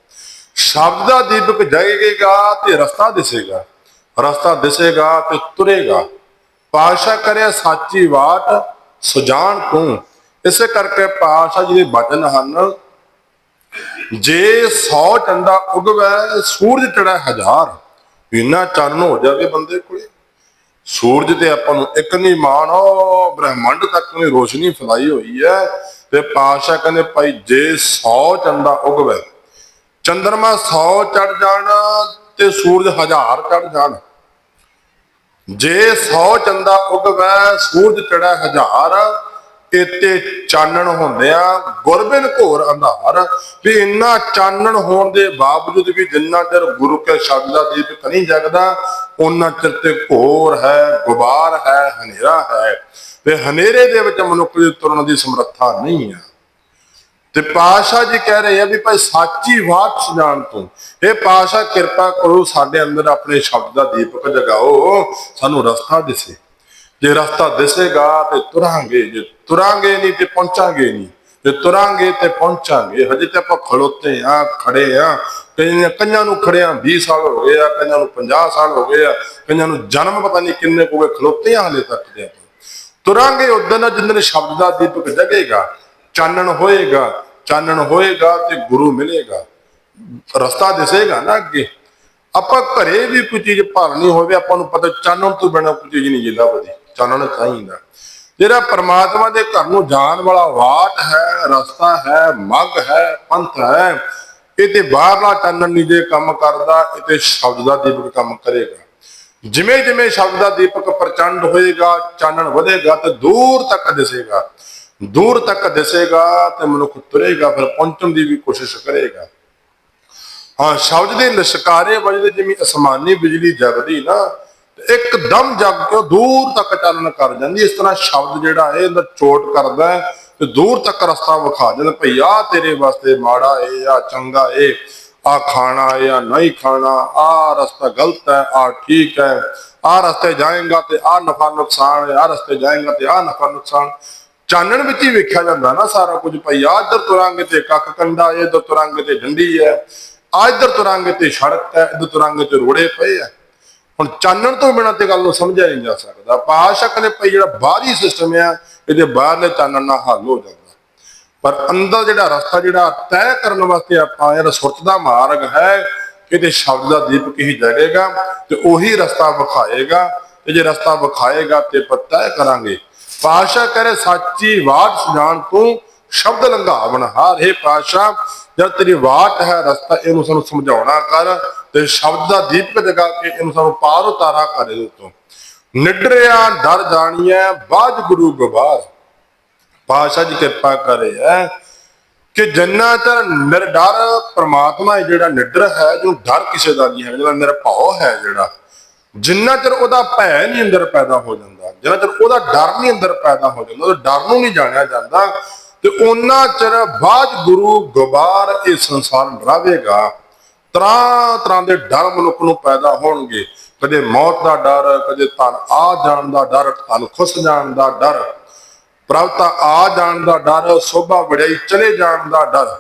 ਸ਼ਬਦ ਦਾ ਦੀਪਕ ਜਗੇਗਾ ਤੇ ਰਸਤਾ ਦਿਸੇਗਾ। ਰਸਤਾ ਦਿਸੇਗਾ ਤੇ ਤੁਰੇਗਾ। ਪਾਸ਼ਾ ਕਰਿਆ ਸਾਚੀ ਬਾਤ ਸੁਜਾਨ ਤੂੰ। ਇਸੇ ਕਰਕੇ ਪਾਸ਼ਾ ਜੀ ਦੇ ਬਚਨ ਹਨ, ਜੇ 100 ਚੰਦਾ ਉਗਵੇ, ਸੂਰਜ ਚੜਾ ਹਜ਼ਾਰ। ਇੰਨਾ ਚੰਨ ਹੋ ਜਾਵੇ ਬੰਦੇ ਕੋਲੇ। ਸੂਰਜ ਤੇ ਆਪਾਂ ਨੂੰ ਇੱਕ ਨਹੀਂ ਮਾਣ, ਉਹ ਬ੍ਰਹਿਮੰਡ ਤੱਕ ਨੇ ਰੋਸ਼ਨੀ ਫੈਲਾਈ ਹੋਈ ਹੈ। ਤੇ ਪਾਸ਼ਾ ਕਹਿੰਦੇ, ਭਾਈ ਜੇ 100 ਚੰਦਾ ਉਗਵੇ, ਚੰਦਰਮਾ 100 ਚੜ ਜਾਣ ਤੇ ਸੂਰਜ ਹਜ਼ਾਰ ਚੜ ਜਾਣ। ਜੇ 100 ਚੰਦਾ ਉਗਵੈ ਸੂਰਜ ਚੜੈ ਹਜ਼ਾਰ ਇਤੇ ਚਾਨਣ ਹੁੰਦਿਆਂ ਗੁਰਬਿਨ ਘੋਰ ਅੰਧਾਰ। ਵੀ ਇੰਨਾ ਚਾਨਣ ਹੋਣ ਦੇ ਬਾਵਜੂਦ ਵੀ ਜਿੰਨਾ ਚਿਰ ਗੁਰੂ ਕੇ ਸ਼ਬਦ ਦਾ ਦੀਪਕ ਨਹੀਂ ਜਗਦਾ ਉਹਨਾਂ ਚਿਰ ਤੇ ਘੋਰ ਹੈ, ਗੁਬਾਰ ਹੈ, ਹਨੇਰਾ ਹੈ। ਤੇ ਹਨੇਰੇ ਦੇ ਵਿੱਚ ਮਨੁੱਖ ਦੀ ਤੁਰਨ ਦੀ ਸਮਰੱਥਾ ਨਹੀਂ ਹੈ ਤੇ ਪਾਸ਼ਾ ਜੀ ਕਹਿ ਰਹੇ ਆ ਵੀ ਭਾਈ ਸਾਚੀ ਬਾਤ ਸੁਣਾਣ ਤੋਂ। ਇਹ ਪਾਸ਼ਾ ਕਿਰਪਾ ਕਰੋ ਸਾਡੇ ਅੰਦਰ ਆਪਣੇ ਸ਼ਬਦ ਦਾ ਦੀਪਕ ਜਗਾਓ, ਸਾਨੂੰ ਰਸਤਾ ਦਿਸੇ। ਜੇ ਰਸਤਾ ਦਿਸੇਗਾ ਤੇ ਤੁਰਾਂਗੇ, ਜੇ ਤੁਰਾਂਗੇ ਨਹੀਂ ਤੇ ਪਹੁੰਚਾਂਗੇ ਨਹੀਂ। ਜੇ ਤੁਰਾਂਗੇ ਤੇ ਪਹੁੰਚਾਂਗੇ, ਹਜੇ ਤੇ ਆਪਾਂ ਖੜੋਤੇ ਆ, ਖੜੇ ਆ। ਕਈਆਂ ਕਈਆਂ ਨੂੰ ਖੜਿਆਂ 20 ਸਾਲ ਹੋ ਗਏ ਆ, ਕਈਆਂ ਨੂੰ 50 ਸਾਲ ਹੋ ਗਏ ਆ, ਕਈਆਂ ਨੂੰ ਜਨਮ ਪਤਾ ਨਹੀਂ ਕਿੰਨੇ ਕੋ ਖਲੋਤੇ ਆ ਹਲੇ ਤੱਕ ਦੇ ਤੁਰਾਂਗੇ ਉਦੋਂ ਜਿੰਦਨ ਸ਼ਬਦ ਦਾ ਦੀਪਕ ਜਗੇਗਾ। ਚਾਨਣ ਹੋਏਗਾ ਚਾਨਣ ਹੋਏਗਾ ਤੇ ਗੁਰੂ ਮਿਲੇਗਾ। ਰਸਤਾ ਦਿਸੇਗਾ ਨਾ ਅੱਗੇ। ਆਪਾਂ ਘਰੇ ਵੀ ਕੋਈ ਚੀਜ਼ ਭਾਲਣੀ ਹੋਵੇ, ਆਪਾਂ ਨੂੰ ਪਤਾ ਚਾਨਣ ਤੋਂ ਬਿਨਾਂ ਕੋਈ ਚੀਜ਼ ਨਹੀਂ ਜਿੱਲਾ ਬਦੀ ਚਾਨਣ ਚਾਹੀਦਾ ਜਿਹੜਾ ਪ੍ਰਮਾਤਮਾ ਦੇ ਘਰ ਨੂੰ ਜਾਣ ਵਾਲਾ ਵਾਟ ਹੈ, ਰਸਤਾ ਹੈ, ਮੱਗ ਹੈ, ਪੰਥ ਹੈ ਇਹ ਤੇ ਬਾਹਰਲਾ ਚਾਨਣ ਨਹੀਂ ਜੇ ਕੰਮ ਕਰਦਾ ਇਹ ਤੇ ਸ਼ਬਦ ਦਾ ਦੀਪਕ ਕੰਮ ਕਰੇਗਾ। ਜਿਵੇਂ ਜਿਵੇਂ ਸ਼ਬਦ ਦਾ ਦੀਪਕ ਪ੍ਰਚੰਡ ਹੋਏਗਾ, ਚਾਨਣ ਵਧੇਗਾ ਤੇ ਦੂਰ ਤੱਕ ਦਿਸੇਗਾ। ਦੂਰ ਤੱਕ ਦਿਸੇਗਾ ਤੇ ਮਨੁੱਖ ਤੁਰੇਗਾ, ਫਿਰ ਪਹੁੰਚਣ ਦੀ ਵੀ ਕੋਸ਼ਿਸ਼ ਕਰੇਗਾ। ਹਾਂ, ਸ਼ਬਦ ਦੇ ਲਸ਼ਕਾਰੇ ਵੱਜਦੇ ਜਿਵੇਂ ਅਸਮਾਨੀ ਬਿਜਲੀ ਜਗਦੀ ਨਾ ਇੱਕਦਮ ਜਗ ਕੇ ਦੂਰ ਤੱਕ ਚਾਨਣ ਕਰ ਜਾਂਦੀ ਇਸ ਤਰ੍ਹਾਂ ਸ਼ਬਦ ਜਿਹੜਾ ਹੈ, ਇਹਦਾ ਚੋਟ ਕਰਦਾ ਤੇ ਦੂਰ ਤੱਕ ਰਸਤਾ ਵਿਖਾ ਜਾਂਦਾ ਭਈ ਆ ਤੇਰੇ ਵਾਸਤੇ ਮਾੜਾ ਏ ਆ ਚੰਗਾ ਏ? ਆ ਖਾਣਾ ਏ ਆ ਨਹੀਂ ਖਾਣਾ? ਆ ਰਸਤਾ ਗਲਤ ਹੈ ਆ ਠੀਕ ਹੈ। ਆ ਰਸਤੇ ਜਾਏਗਾ ਤੇ ਆ ਨਫਾ ਨੁਕਸਾਨ ਹੈ ਆ ਰਸਤੇ ਜਾਏਗਾ ਤੇ ਆ ਨਫਾ ਨੁਕਸਾਨ। ਚਾਨਣ ਵਿੱਚ ਹੀ ਵੇਖਿਆ ਜਾਂਦਾ ਨਾ ਸਾਰਾ ਕੁਝ ਭਈ ਆ ਇੱਧਰ ਤੁਰੰਗ ਤੇ ਕੱਖ ਕੰਡਾ ਏ ਇੱਧਰ ਤੁਰਾਂਗੇ ਤੇ ਡੰਡੀ ਹੈ, ਆ ਇੱਧਰ ਤੁਰਾਂਗੇ ਤੇ ਸੜਕ ਹੈ, ਇੱਧਰ ਤੁਰਾਂਗੇ ਤੇ ਰੋੜੇ ਪਏ ਆ ਹੁਣ ਚਾਨਣ ਤੋਂ ਬਿਨਾਂ ਤੇ ਗੱਲ ਨੂੰ ਸਮਝਿਆ ਨਹੀਂ ਜਾ ਸਕਦਾ। ਪਾਸ਼ਕ ਨੇ ਭਈ ਜਿਹੜਾ ਬਾਹਰੀ ਸਿਸਟਮ ਆ, ਇਹਦੇ ਬਾਹਰਲੇ ਚਾਨਣ ਨਾਲ ਹੱਲ ਹੋ ਜਾਂਦਾ। ਪਰ ਅੰਦਰ ਜਿਹੜਾ ਰਸਤਾ ਜਿਹੜਾ ਤੈਅ ਕਰਨ ਵਾਸਤੇ ਆਪਾਂ ਇਹ ਸੁਰਤ ਦਾ ਮਾਰਗ ਹੈ, ਇਹਦੇ ਸ਼ਬਦ ਦਾ ਦੀਪਕ ਹੀ ਜਗੇਗਾ ਤੇ ਉਹੀ ਰਸਤਾ ਵਿਖਾਏਗਾ। ਤੇ ਜੇ ਰਸਤਾ ਵਿਖਾਏਗਾ ਤੇ ਆਪਾਂ ਤੈਅ ਕਰਾਂਗੇ। ਪਾਸ਼ਾ ਕਰੇ ਸੱਚੀ ਬਾਤ ਸੁਜਾਨ ਤੂੰ, ਸ਼ਬਦ ਲੰਘਾਵਣ ਹਾਰ। ਹੈ ਪਾਸ਼ਾ ਜਦ ਤੇਰੀ ਬਾਤ ਹੈ ਰਸਤਾ, ਇਹਨੂੰ ਸਾਨੂੰ ਸਮਝਾਉਣਾ ਕਰ ਤੇ ਸ਼ਬਦ ਦਾ ਦੀਪਕ ਜਗਾ ਕੇ ਇਹਨੂੰ ਸਾਨੂੰ ਪਾਰ ਉਤਾਰਾ ਕਰੇ ਦੇ ਨਿਡਰਿਆ, ਡਰ ਜਾਣੀਐ, ਬਾਜ ਗੁਰੂ ਗਵਾਰ। ਪਾਸ਼ਾ ਜੀ ਕਿਰਪਾ ਕਰੇ ਹੈ ਕਿ ਜੰਨਾ ਚ ਨਿਰਡਰ ਪ੍ਰਮਾਤਮਾ ਜਿਹੜਾ ਨਿਡਰ ਹੈ ਜਿਹਨੂੰ ਡਰ ਕਿਸੇ ਦਾ ਨਹੀਂ ਹੈ ਜਿਹੜਾ ਨਿਰਭਉ ਹੈ ਜਿਹੜਾ ਜਿੰਨਾ ਚਿਰ ਉਹਦਾ ਭੈ ਨਹੀਂ ਅੰਦਰ ਪੈਦਾ ਹੋ ਜਾਂਦਾ, ਜਿੰਨਾ ਚਿਰ ਉਹਦਾ ਡਰ ਨਹੀਂ ਅੰਦਰ ਪੈਦਾ ਹੋ ਜਾਂਦਾ, ਉਹਦੇ ਡਰ ਨੂੰ ਨਹੀਂ ਜਾਣਿਆ ਜਾਂਦਾ, ਤੇ ਉਹਨਾਂ ਚਿਰ ਬਾਜ ਗੁਰੂ ਗਵਾਰ ਇਹ ਸੰਸਾਰ ਡਰਾਵੇਗਾ ਤਰ੍ਹਾਂ ਤਰ੍ਹਾਂ ਦੇ ਡਰ ਮਨੁੱਖ ਨੂੰ ਪੈਦਾ ਹੋਣਗੇ। ਕਦੇ ਮੌਤ ਦਾ ਡਰ, ਕਦੇ ਧਨ ਆ ਜਾਣ ਦਾ ਡਰ, ਧਨ ਖੁੱਸ ਜਾਣ ਦਾ ਡਰ। ਪ੍ਰਭਤਾ ਆ ਜਾਣ ਦਾ ਡਰ, ਸੋਭਾ ਵਡਿਆਈ ਚਲੇ ਜਾਣ ਦਾ ਡਰ।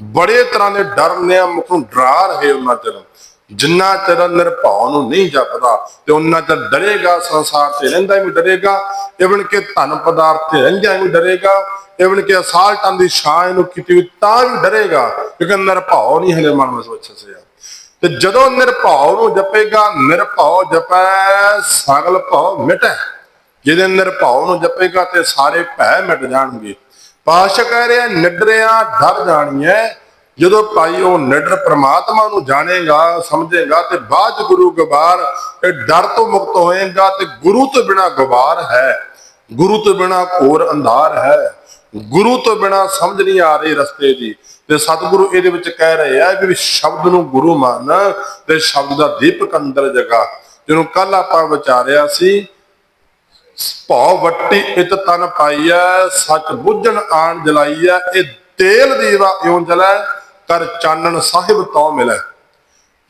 ਬੜੇ ਤਰ੍ਹਾਂ ਦੇ ਡਰ ਨੇ ਮੁਖ ਨੂੰ ਡਰਾ ਰਹੇ ਉਹਨਾਂ ਚਿਰ। ਜਿੰਨਾ ਚਿਰ ਨਿਰਭਉ ਨੂੰ ਨਹੀਂ ਜਪਦਾ ਤੇ ਉਹਨਾਂ ਚਿਰ ਡਰੇਗਾ, ਸੰਸਾਰ ਤੇ ਰਹਿੰਦਾ ਵੀ ਡਰੇਗਾ। ਇਵਨ ਕਿ ਧਨ ਪਦਾਰਥ ਤੇ ਰਹਿੰਦਾ ਵੀ ਡਰੇਗਾ। ਇਵਨ ਕਿ ਅਸਾਲਟਾਂ ਦੀ ਛਾਂ ਨੂੰ ਕੀਤੀ ਤਾਂ ਵੀ ਡਰੇਗਾ, ਕਿਉਂਕਿ ਨਿਰਭਉ ਨਹੀਂ ਹਲੇ ਮਨ ਵਿੱਚ ਸੋਚ ਸਿਆ ਤੇ ਜਦੋਂ ਨਿਰਭਉ ਨੂੰ ਜਪੇਗਾ, ਨਿਰਭਉ ਜਪੈ, ਸਗਲ ਭਉ ਮਿਟੈ। ਜਿਹਦੇ ਨਿਰਭਉ ਨੂੰ ਜਪੇਗਾ ਤੇ ਸਾਰੇ ਭੈ ਮਿਟ ਜਾਣਗੇ। ਪਾਸ਼ਾ ਕਹਿ ਰਿਹਾ, ਨਿਡਰਿਆ ਡਰ ਜਾਣੀਐ ਜਦੋਂ ਭਾਈ ਉਹ ਨਿਡਰ ਪ੍ਰਮਾਤਮਾ ਨੂੰ ਜਾਣੇਗਾ, ਸਮਝੇਗਾ ਤੇ ਬਾਅਦ ਗੁਰੂ ਗਵਾਰ ਇਹ ਡਰ ਤੋਂ ਮੁਕਤ ਹੋਏਗਾ ਤੇ ਗੁਰੂ ਤੋਂ ਬਿਨਾ ਗਵਾਰ ਹੈ। ਗੁਰੂ ਤੋਂ ਬਿਨਾ ਘੋਰ ਅੰਧਾਰ ਹੈ। ਗੁਰੂ ਤੋਂ ਬਿਨਾ ਸਮਝ ਨਹੀਂ ਆ ਰਹੀ ਰਸਤੇ ਦੀ। ਤੇ ਸਤਿਗੁਰੂ ਇਹਦੇ ਵਿੱਚ ਕਹਿ ਰਹੇ ਆ ਵੀ ਸ਼ਬਦ ਨੂੰ ਗੁਰੂ ਮੰਨ ਤੇ ਸ਼ਬਦ ਦਾ ਦੀਪਕ ਅੰਦਰ ਜਗਾ। ਜਿਹਨੂੰ ਕੱਲ ਆਪਾਂ ਵਿਚਾਰਿਆ ਸੀ, ਭਉ ਵੱਟੀ ਇਤ ਤਨ ਪਾਈਐ, ਸੱਚ ਬੁੱਝਣ ਆਣ ਜਲਾਈਐ, ਇਹ ਤੇਲ ਦੀਵਾ ਇਉਂ ਜਲੈ ਕਰ ਚਾਨਣ ਸਾਹਿਬ ਤੋਂ ਮਿਲੈ।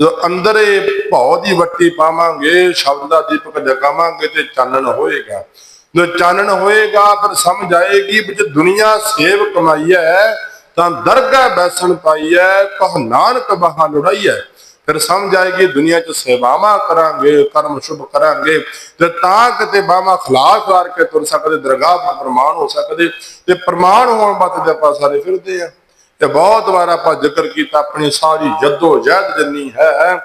ਜੋ ਅੰਦਰ ਇਹ ਭਉ ਦੀ ਵੱਟੀ ਪਾਵਾਂਗੇ, ਸ਼ਬਦ ਦਾ ਦੀਪਕ ਜਗਾਵਾਂਗੇ ਤੇ ਚਾਨਣ ਹੋਏਗਾ। ਜੋ ਚਾਨਣ ਹੋਏਗਾ, ਫਿਰ ਸਮਝ ਆਏਗੀ ਵਿੱਚ ਦੁਨੀਆ ਸੇਵ ਹੈ ਤਾਂ ਦਰਗਾਹ ਬੈਸਣ ਪਾਈਐ, ਕਹ ਨਾਨਕ ਬਹਾ ਹੈ ਫਿਰ ਸਮਝ ਆਏਗੀ ਦੁਨੀਆ 'ਚ ਸੇਵਾਵਾਂ ਕਰਾਂਗੇ, ਕਰਮ ਸ਼ੁਭ ਕਰਾਂਗੇ, ਤੇ ਤਾਂ ਕਿਤੇ ਬਾਵਾ ਖਲਾਫ ਕਰਕੇ ਤੁਰ ਸਕਦੇ, ਦਰਗਾਹ ਪਰ ਪ੍ਰਮਾਣ ਹੋ ਸਕਦੇ, ਤੇ ਪ੍ਰਮਾਣ ਹੋਣ ਬਾਅਦ ਤੇ ਆਪਾਂ ਸਾਰੇ ਫਿਰਦੇ ਆ। ਤੇ ਬਹੁਤ ਵਾਰ ਆਪਾਂ ਜ਼ਿਕਰ ਕੀਤਾ, ਆਪਣੀ ਸਾਰੀ ਜੱਦੋ ਜਹਿਦ ਜਿੰਨੀ ਹੈ,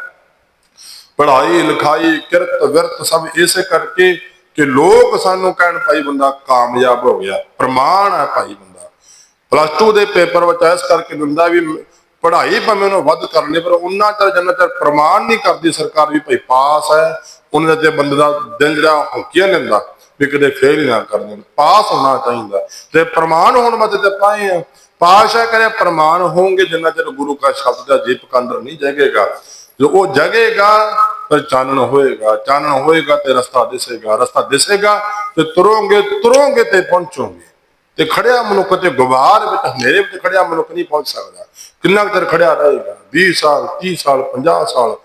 ਪੜ੍ਹਾਈ, ਲਿਖਾਈ, ਕਿਰਤ, ਵਿਰਤ ਸਭ ਇਸੇ ਕਰਕੇ ਕਿ ਲੋਕ ਸਾਨੂੰ ਕਹਿਣ, ਭਾਈ ਬੰਦਾ ਕਾਮਯਾਬ ਹੋ ਗਿਆ, ਪ੍ਰਮਾਣ ਹੈ ਭਾਈ ਬੰਦਾ। ਪਲੱਸ 2 ਦੇ ਪੇਪਰ ਵਿੱਚ ਇਸ ਕਰਕੇ ਦਿੰਦਾ ਵੀ ਪੜ੍ਹਾਈ ਭਾਵੇਂ ਉਹਨੂੰ ਵੱਧ ਕਰਨੀ, ਪਰ ਉਹਨਾਂ ਚਿਰ ਜਿੰਨਾ ਚਿਰ ਪ੍ਰਮਾਣ ਨਹੀਂ ਕਰਦੀ ਸਰਕਾਰ ਵੀ, ਭਾਈ ਪਾਸ ਹੈ। ਉਹਨਾਂ ਦੇ ਬੰਦੇ ਦਾ ਦਿਲ ਜਿਹੜਾ ਹੁਕੀਆਂ ਲੈਂਦਾ ਵੀ ਕਿਤੇ ਫੇਲ ਨਾ ਕਰ ਦੇਣ। ਪਾਸ ਹੋਣਾ ਚਾਹੀਦਾ। ਤੇ ਪ੍ਰਮਾਣ ਹੋਣ ਮਤੇ ਤੇ ਪਾਏ ਆ ਪਾਸ਼ਾ ਕਰੇ ਪ੍ਰਮਾਣ ਹੋਣਗੇ ਜਿੰਨਾ ਚਿਰ ਗੁਰੂ ਕਾ ਸ਼ਬਦ ਦਾ ਦੀਪਕ ਅੰਦਰ ਨਹੀਂ ਜਗੇਗਾ। ਜੋ ਉਹ ਜਗੇਗਾ, ਫਿਰ ਚਾਨਣ ਹੋਏਗਾ। ਚਾਨਣ ਹੋਏਗਾ ਤੇ ਰਸਤਾ ਦਿਸੇਗਾ। ਰਸਤਾ ਦਿਸੇਗਾ ਤੇ ਤੁਰੋਗੇ ਤੁਰੋਗੇ ਤੇ ਪਹੁੰਚੋਗੇ। ਤੇ ਖੜਿਆ ਮਨੁੱਖ ਤੇ ਗੁਬਾਰ ਵਿੱਚ, ਹਨੇਰੇ ਵਿੱਚ ਖੜਿਆ ਮਨੁੱਖ ਨਹੀਂ ਪਹੁੰਚ ਸਕਦਾ। ਕਿੰਨਾ ਕੁ ਚਿਰ ਖੜਿਆ ਰਹੇਗਾ? 20 ਸਾਲ 30 ਸਾਲ 50 ਸਾਲ,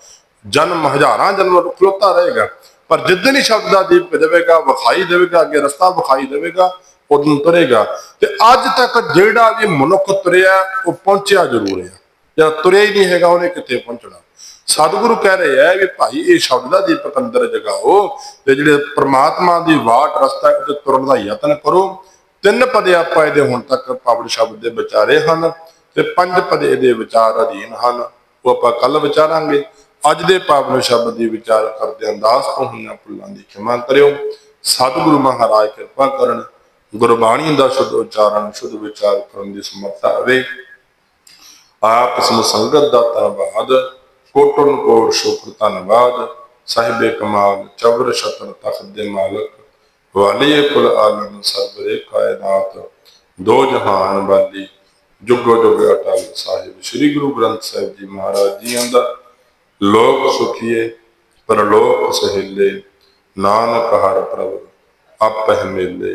ਜਨਮ ਹਜ਼ਾਰਾਂ ਜਨਮ ਖਲੋਤਾ ਰਹੇਗਾ। ਪਰ ਜਿੱਦਣ ਹੀ ਸ਼ਬਦ ਦਾ ਦੀਪ ਦੇਵੇਗਾ, ਵਿਖਾਈ ਦੇਵੇਗਾ, ਅੱਗੇ ਰਸਤਾ ਵਿਖਾਈ ਦੇਵੇਗਾ ਉਦੋਂ ਤੁਰੇਗਾ। ਤੇ ਅੱਜ ਤੱਕ ਜਿਹੜਾ ਵੀ ਮਨੁੱਖ ਤੁਰਿਆ, ਉਹ ਪਹੁੰਚਿਆ ਜ਼ਰੂਰ ਹੈ ਜਾਂ ਤੁਰਿਆ ਹੀ ਨਹੀਂ ਹੈਗਾ, ਉਹਨੇ ਕਿੱਥੇ ਪਹੁੰਚਣਾ? ਸਤਿਗੁਰੂ ਕਹਿ ਰਹੇ ਹੈ ਵੀ ਭਾਈ, ਇਹ ਸ਼ਬਦ ਦਾ ਦੀਪਕ ਅੰਦਰ ਜਗਾਓ ਤੇ ਜਿਹੜੇ ਪ੍ਰਮਾਤਮਾ ਦੀ ਵਾਟ ਰਸਤਾ ਉੱਤੇ ਤੁਰਨ ਦਾ ਯਤਨ ਕਰੋ। ਤਿੰਨ ਪਦੇ ਆਪਾਂ ਇਹਦੇ ਹੁਣ ਤੱਕ ਪਾਵਨ ਸ਼ਬਦ ਦੇ ਵਿਚਾਰੇ ਹਨ ਤੇ ਪੰਜ ਪਦੇ ਇਹਦੇ ਵਿਚਾਰ ਅਧੀਨ ਹਨ। ਉਹ ਆਪਾਂ ਕੱਲ ਵਿਚਾਰਾਂਗੇ। ਅੱਜ ਦੇ ਪਾਵਨ ਸ਼ਬਦ ਦੀ ਵਿਚਾਰ ਕਰਦੇ ਅੰਦਾਜ਼ ਤੋਂ ਹੋਈਆਂ ਭੁੱਲਾਂ ਦੀ ਖਿਮਾ ਕਰਿਓ। ਸਤਿਗੁਰੂ ਮਹਾਰਾਜ ਕਿਰਪਾ ਕਰਨ। ਗੁਰਬਾਣੀ ਦਾ ਸ਼ੁੱਧ ਉਚਾਰਨ, ਸ਼ੁੱਧ ਵਿਚਾਰ ਕਰਨ ਦੀ ਸਮਰੱਥਾ ਆਵੇ ਆਪ ਇਸ ਸੰਗਤ ਦਾ ਧੰਨਵਾਦ ਕੋਟਨ ਕੋਟ ਸ਼ੁਕਰ ਧੰਨਵਾਦ ਸਾਹਿਬੇ ਕਮਾਲ ਚਬਰ ਸ਼ਤਰ ਤਖਤ ਦੇ ਮਾਲਕ, ਵਾਲੀਏ ਕੁਲ ਆਲਮ ਸਰਬਰੇ ਕਾਇਨਾਤ, ਦੋ ਜਹਾਨ ਵਾਲੀ, ਜੁਗੋ ਜੁਗ ਅਟਲ ਸਾਹਿਬ, ਸ੍ਰੀ ਗੁਰੂ ਗ੍ਰੰਥ ਸਾਹਿਬ ਜੀ ਮਹਾਰਾਜ ਜੀਆਂ ਦਾ। ਲੋਕ ਸੁਖੀਏ, ਪਰਲੋਕ ਸਹਿਲੇ, ਨਾਨਕ ਹਰ ਪ੍ਰਭ, ਆਪਹਿ ਮੇਲੇ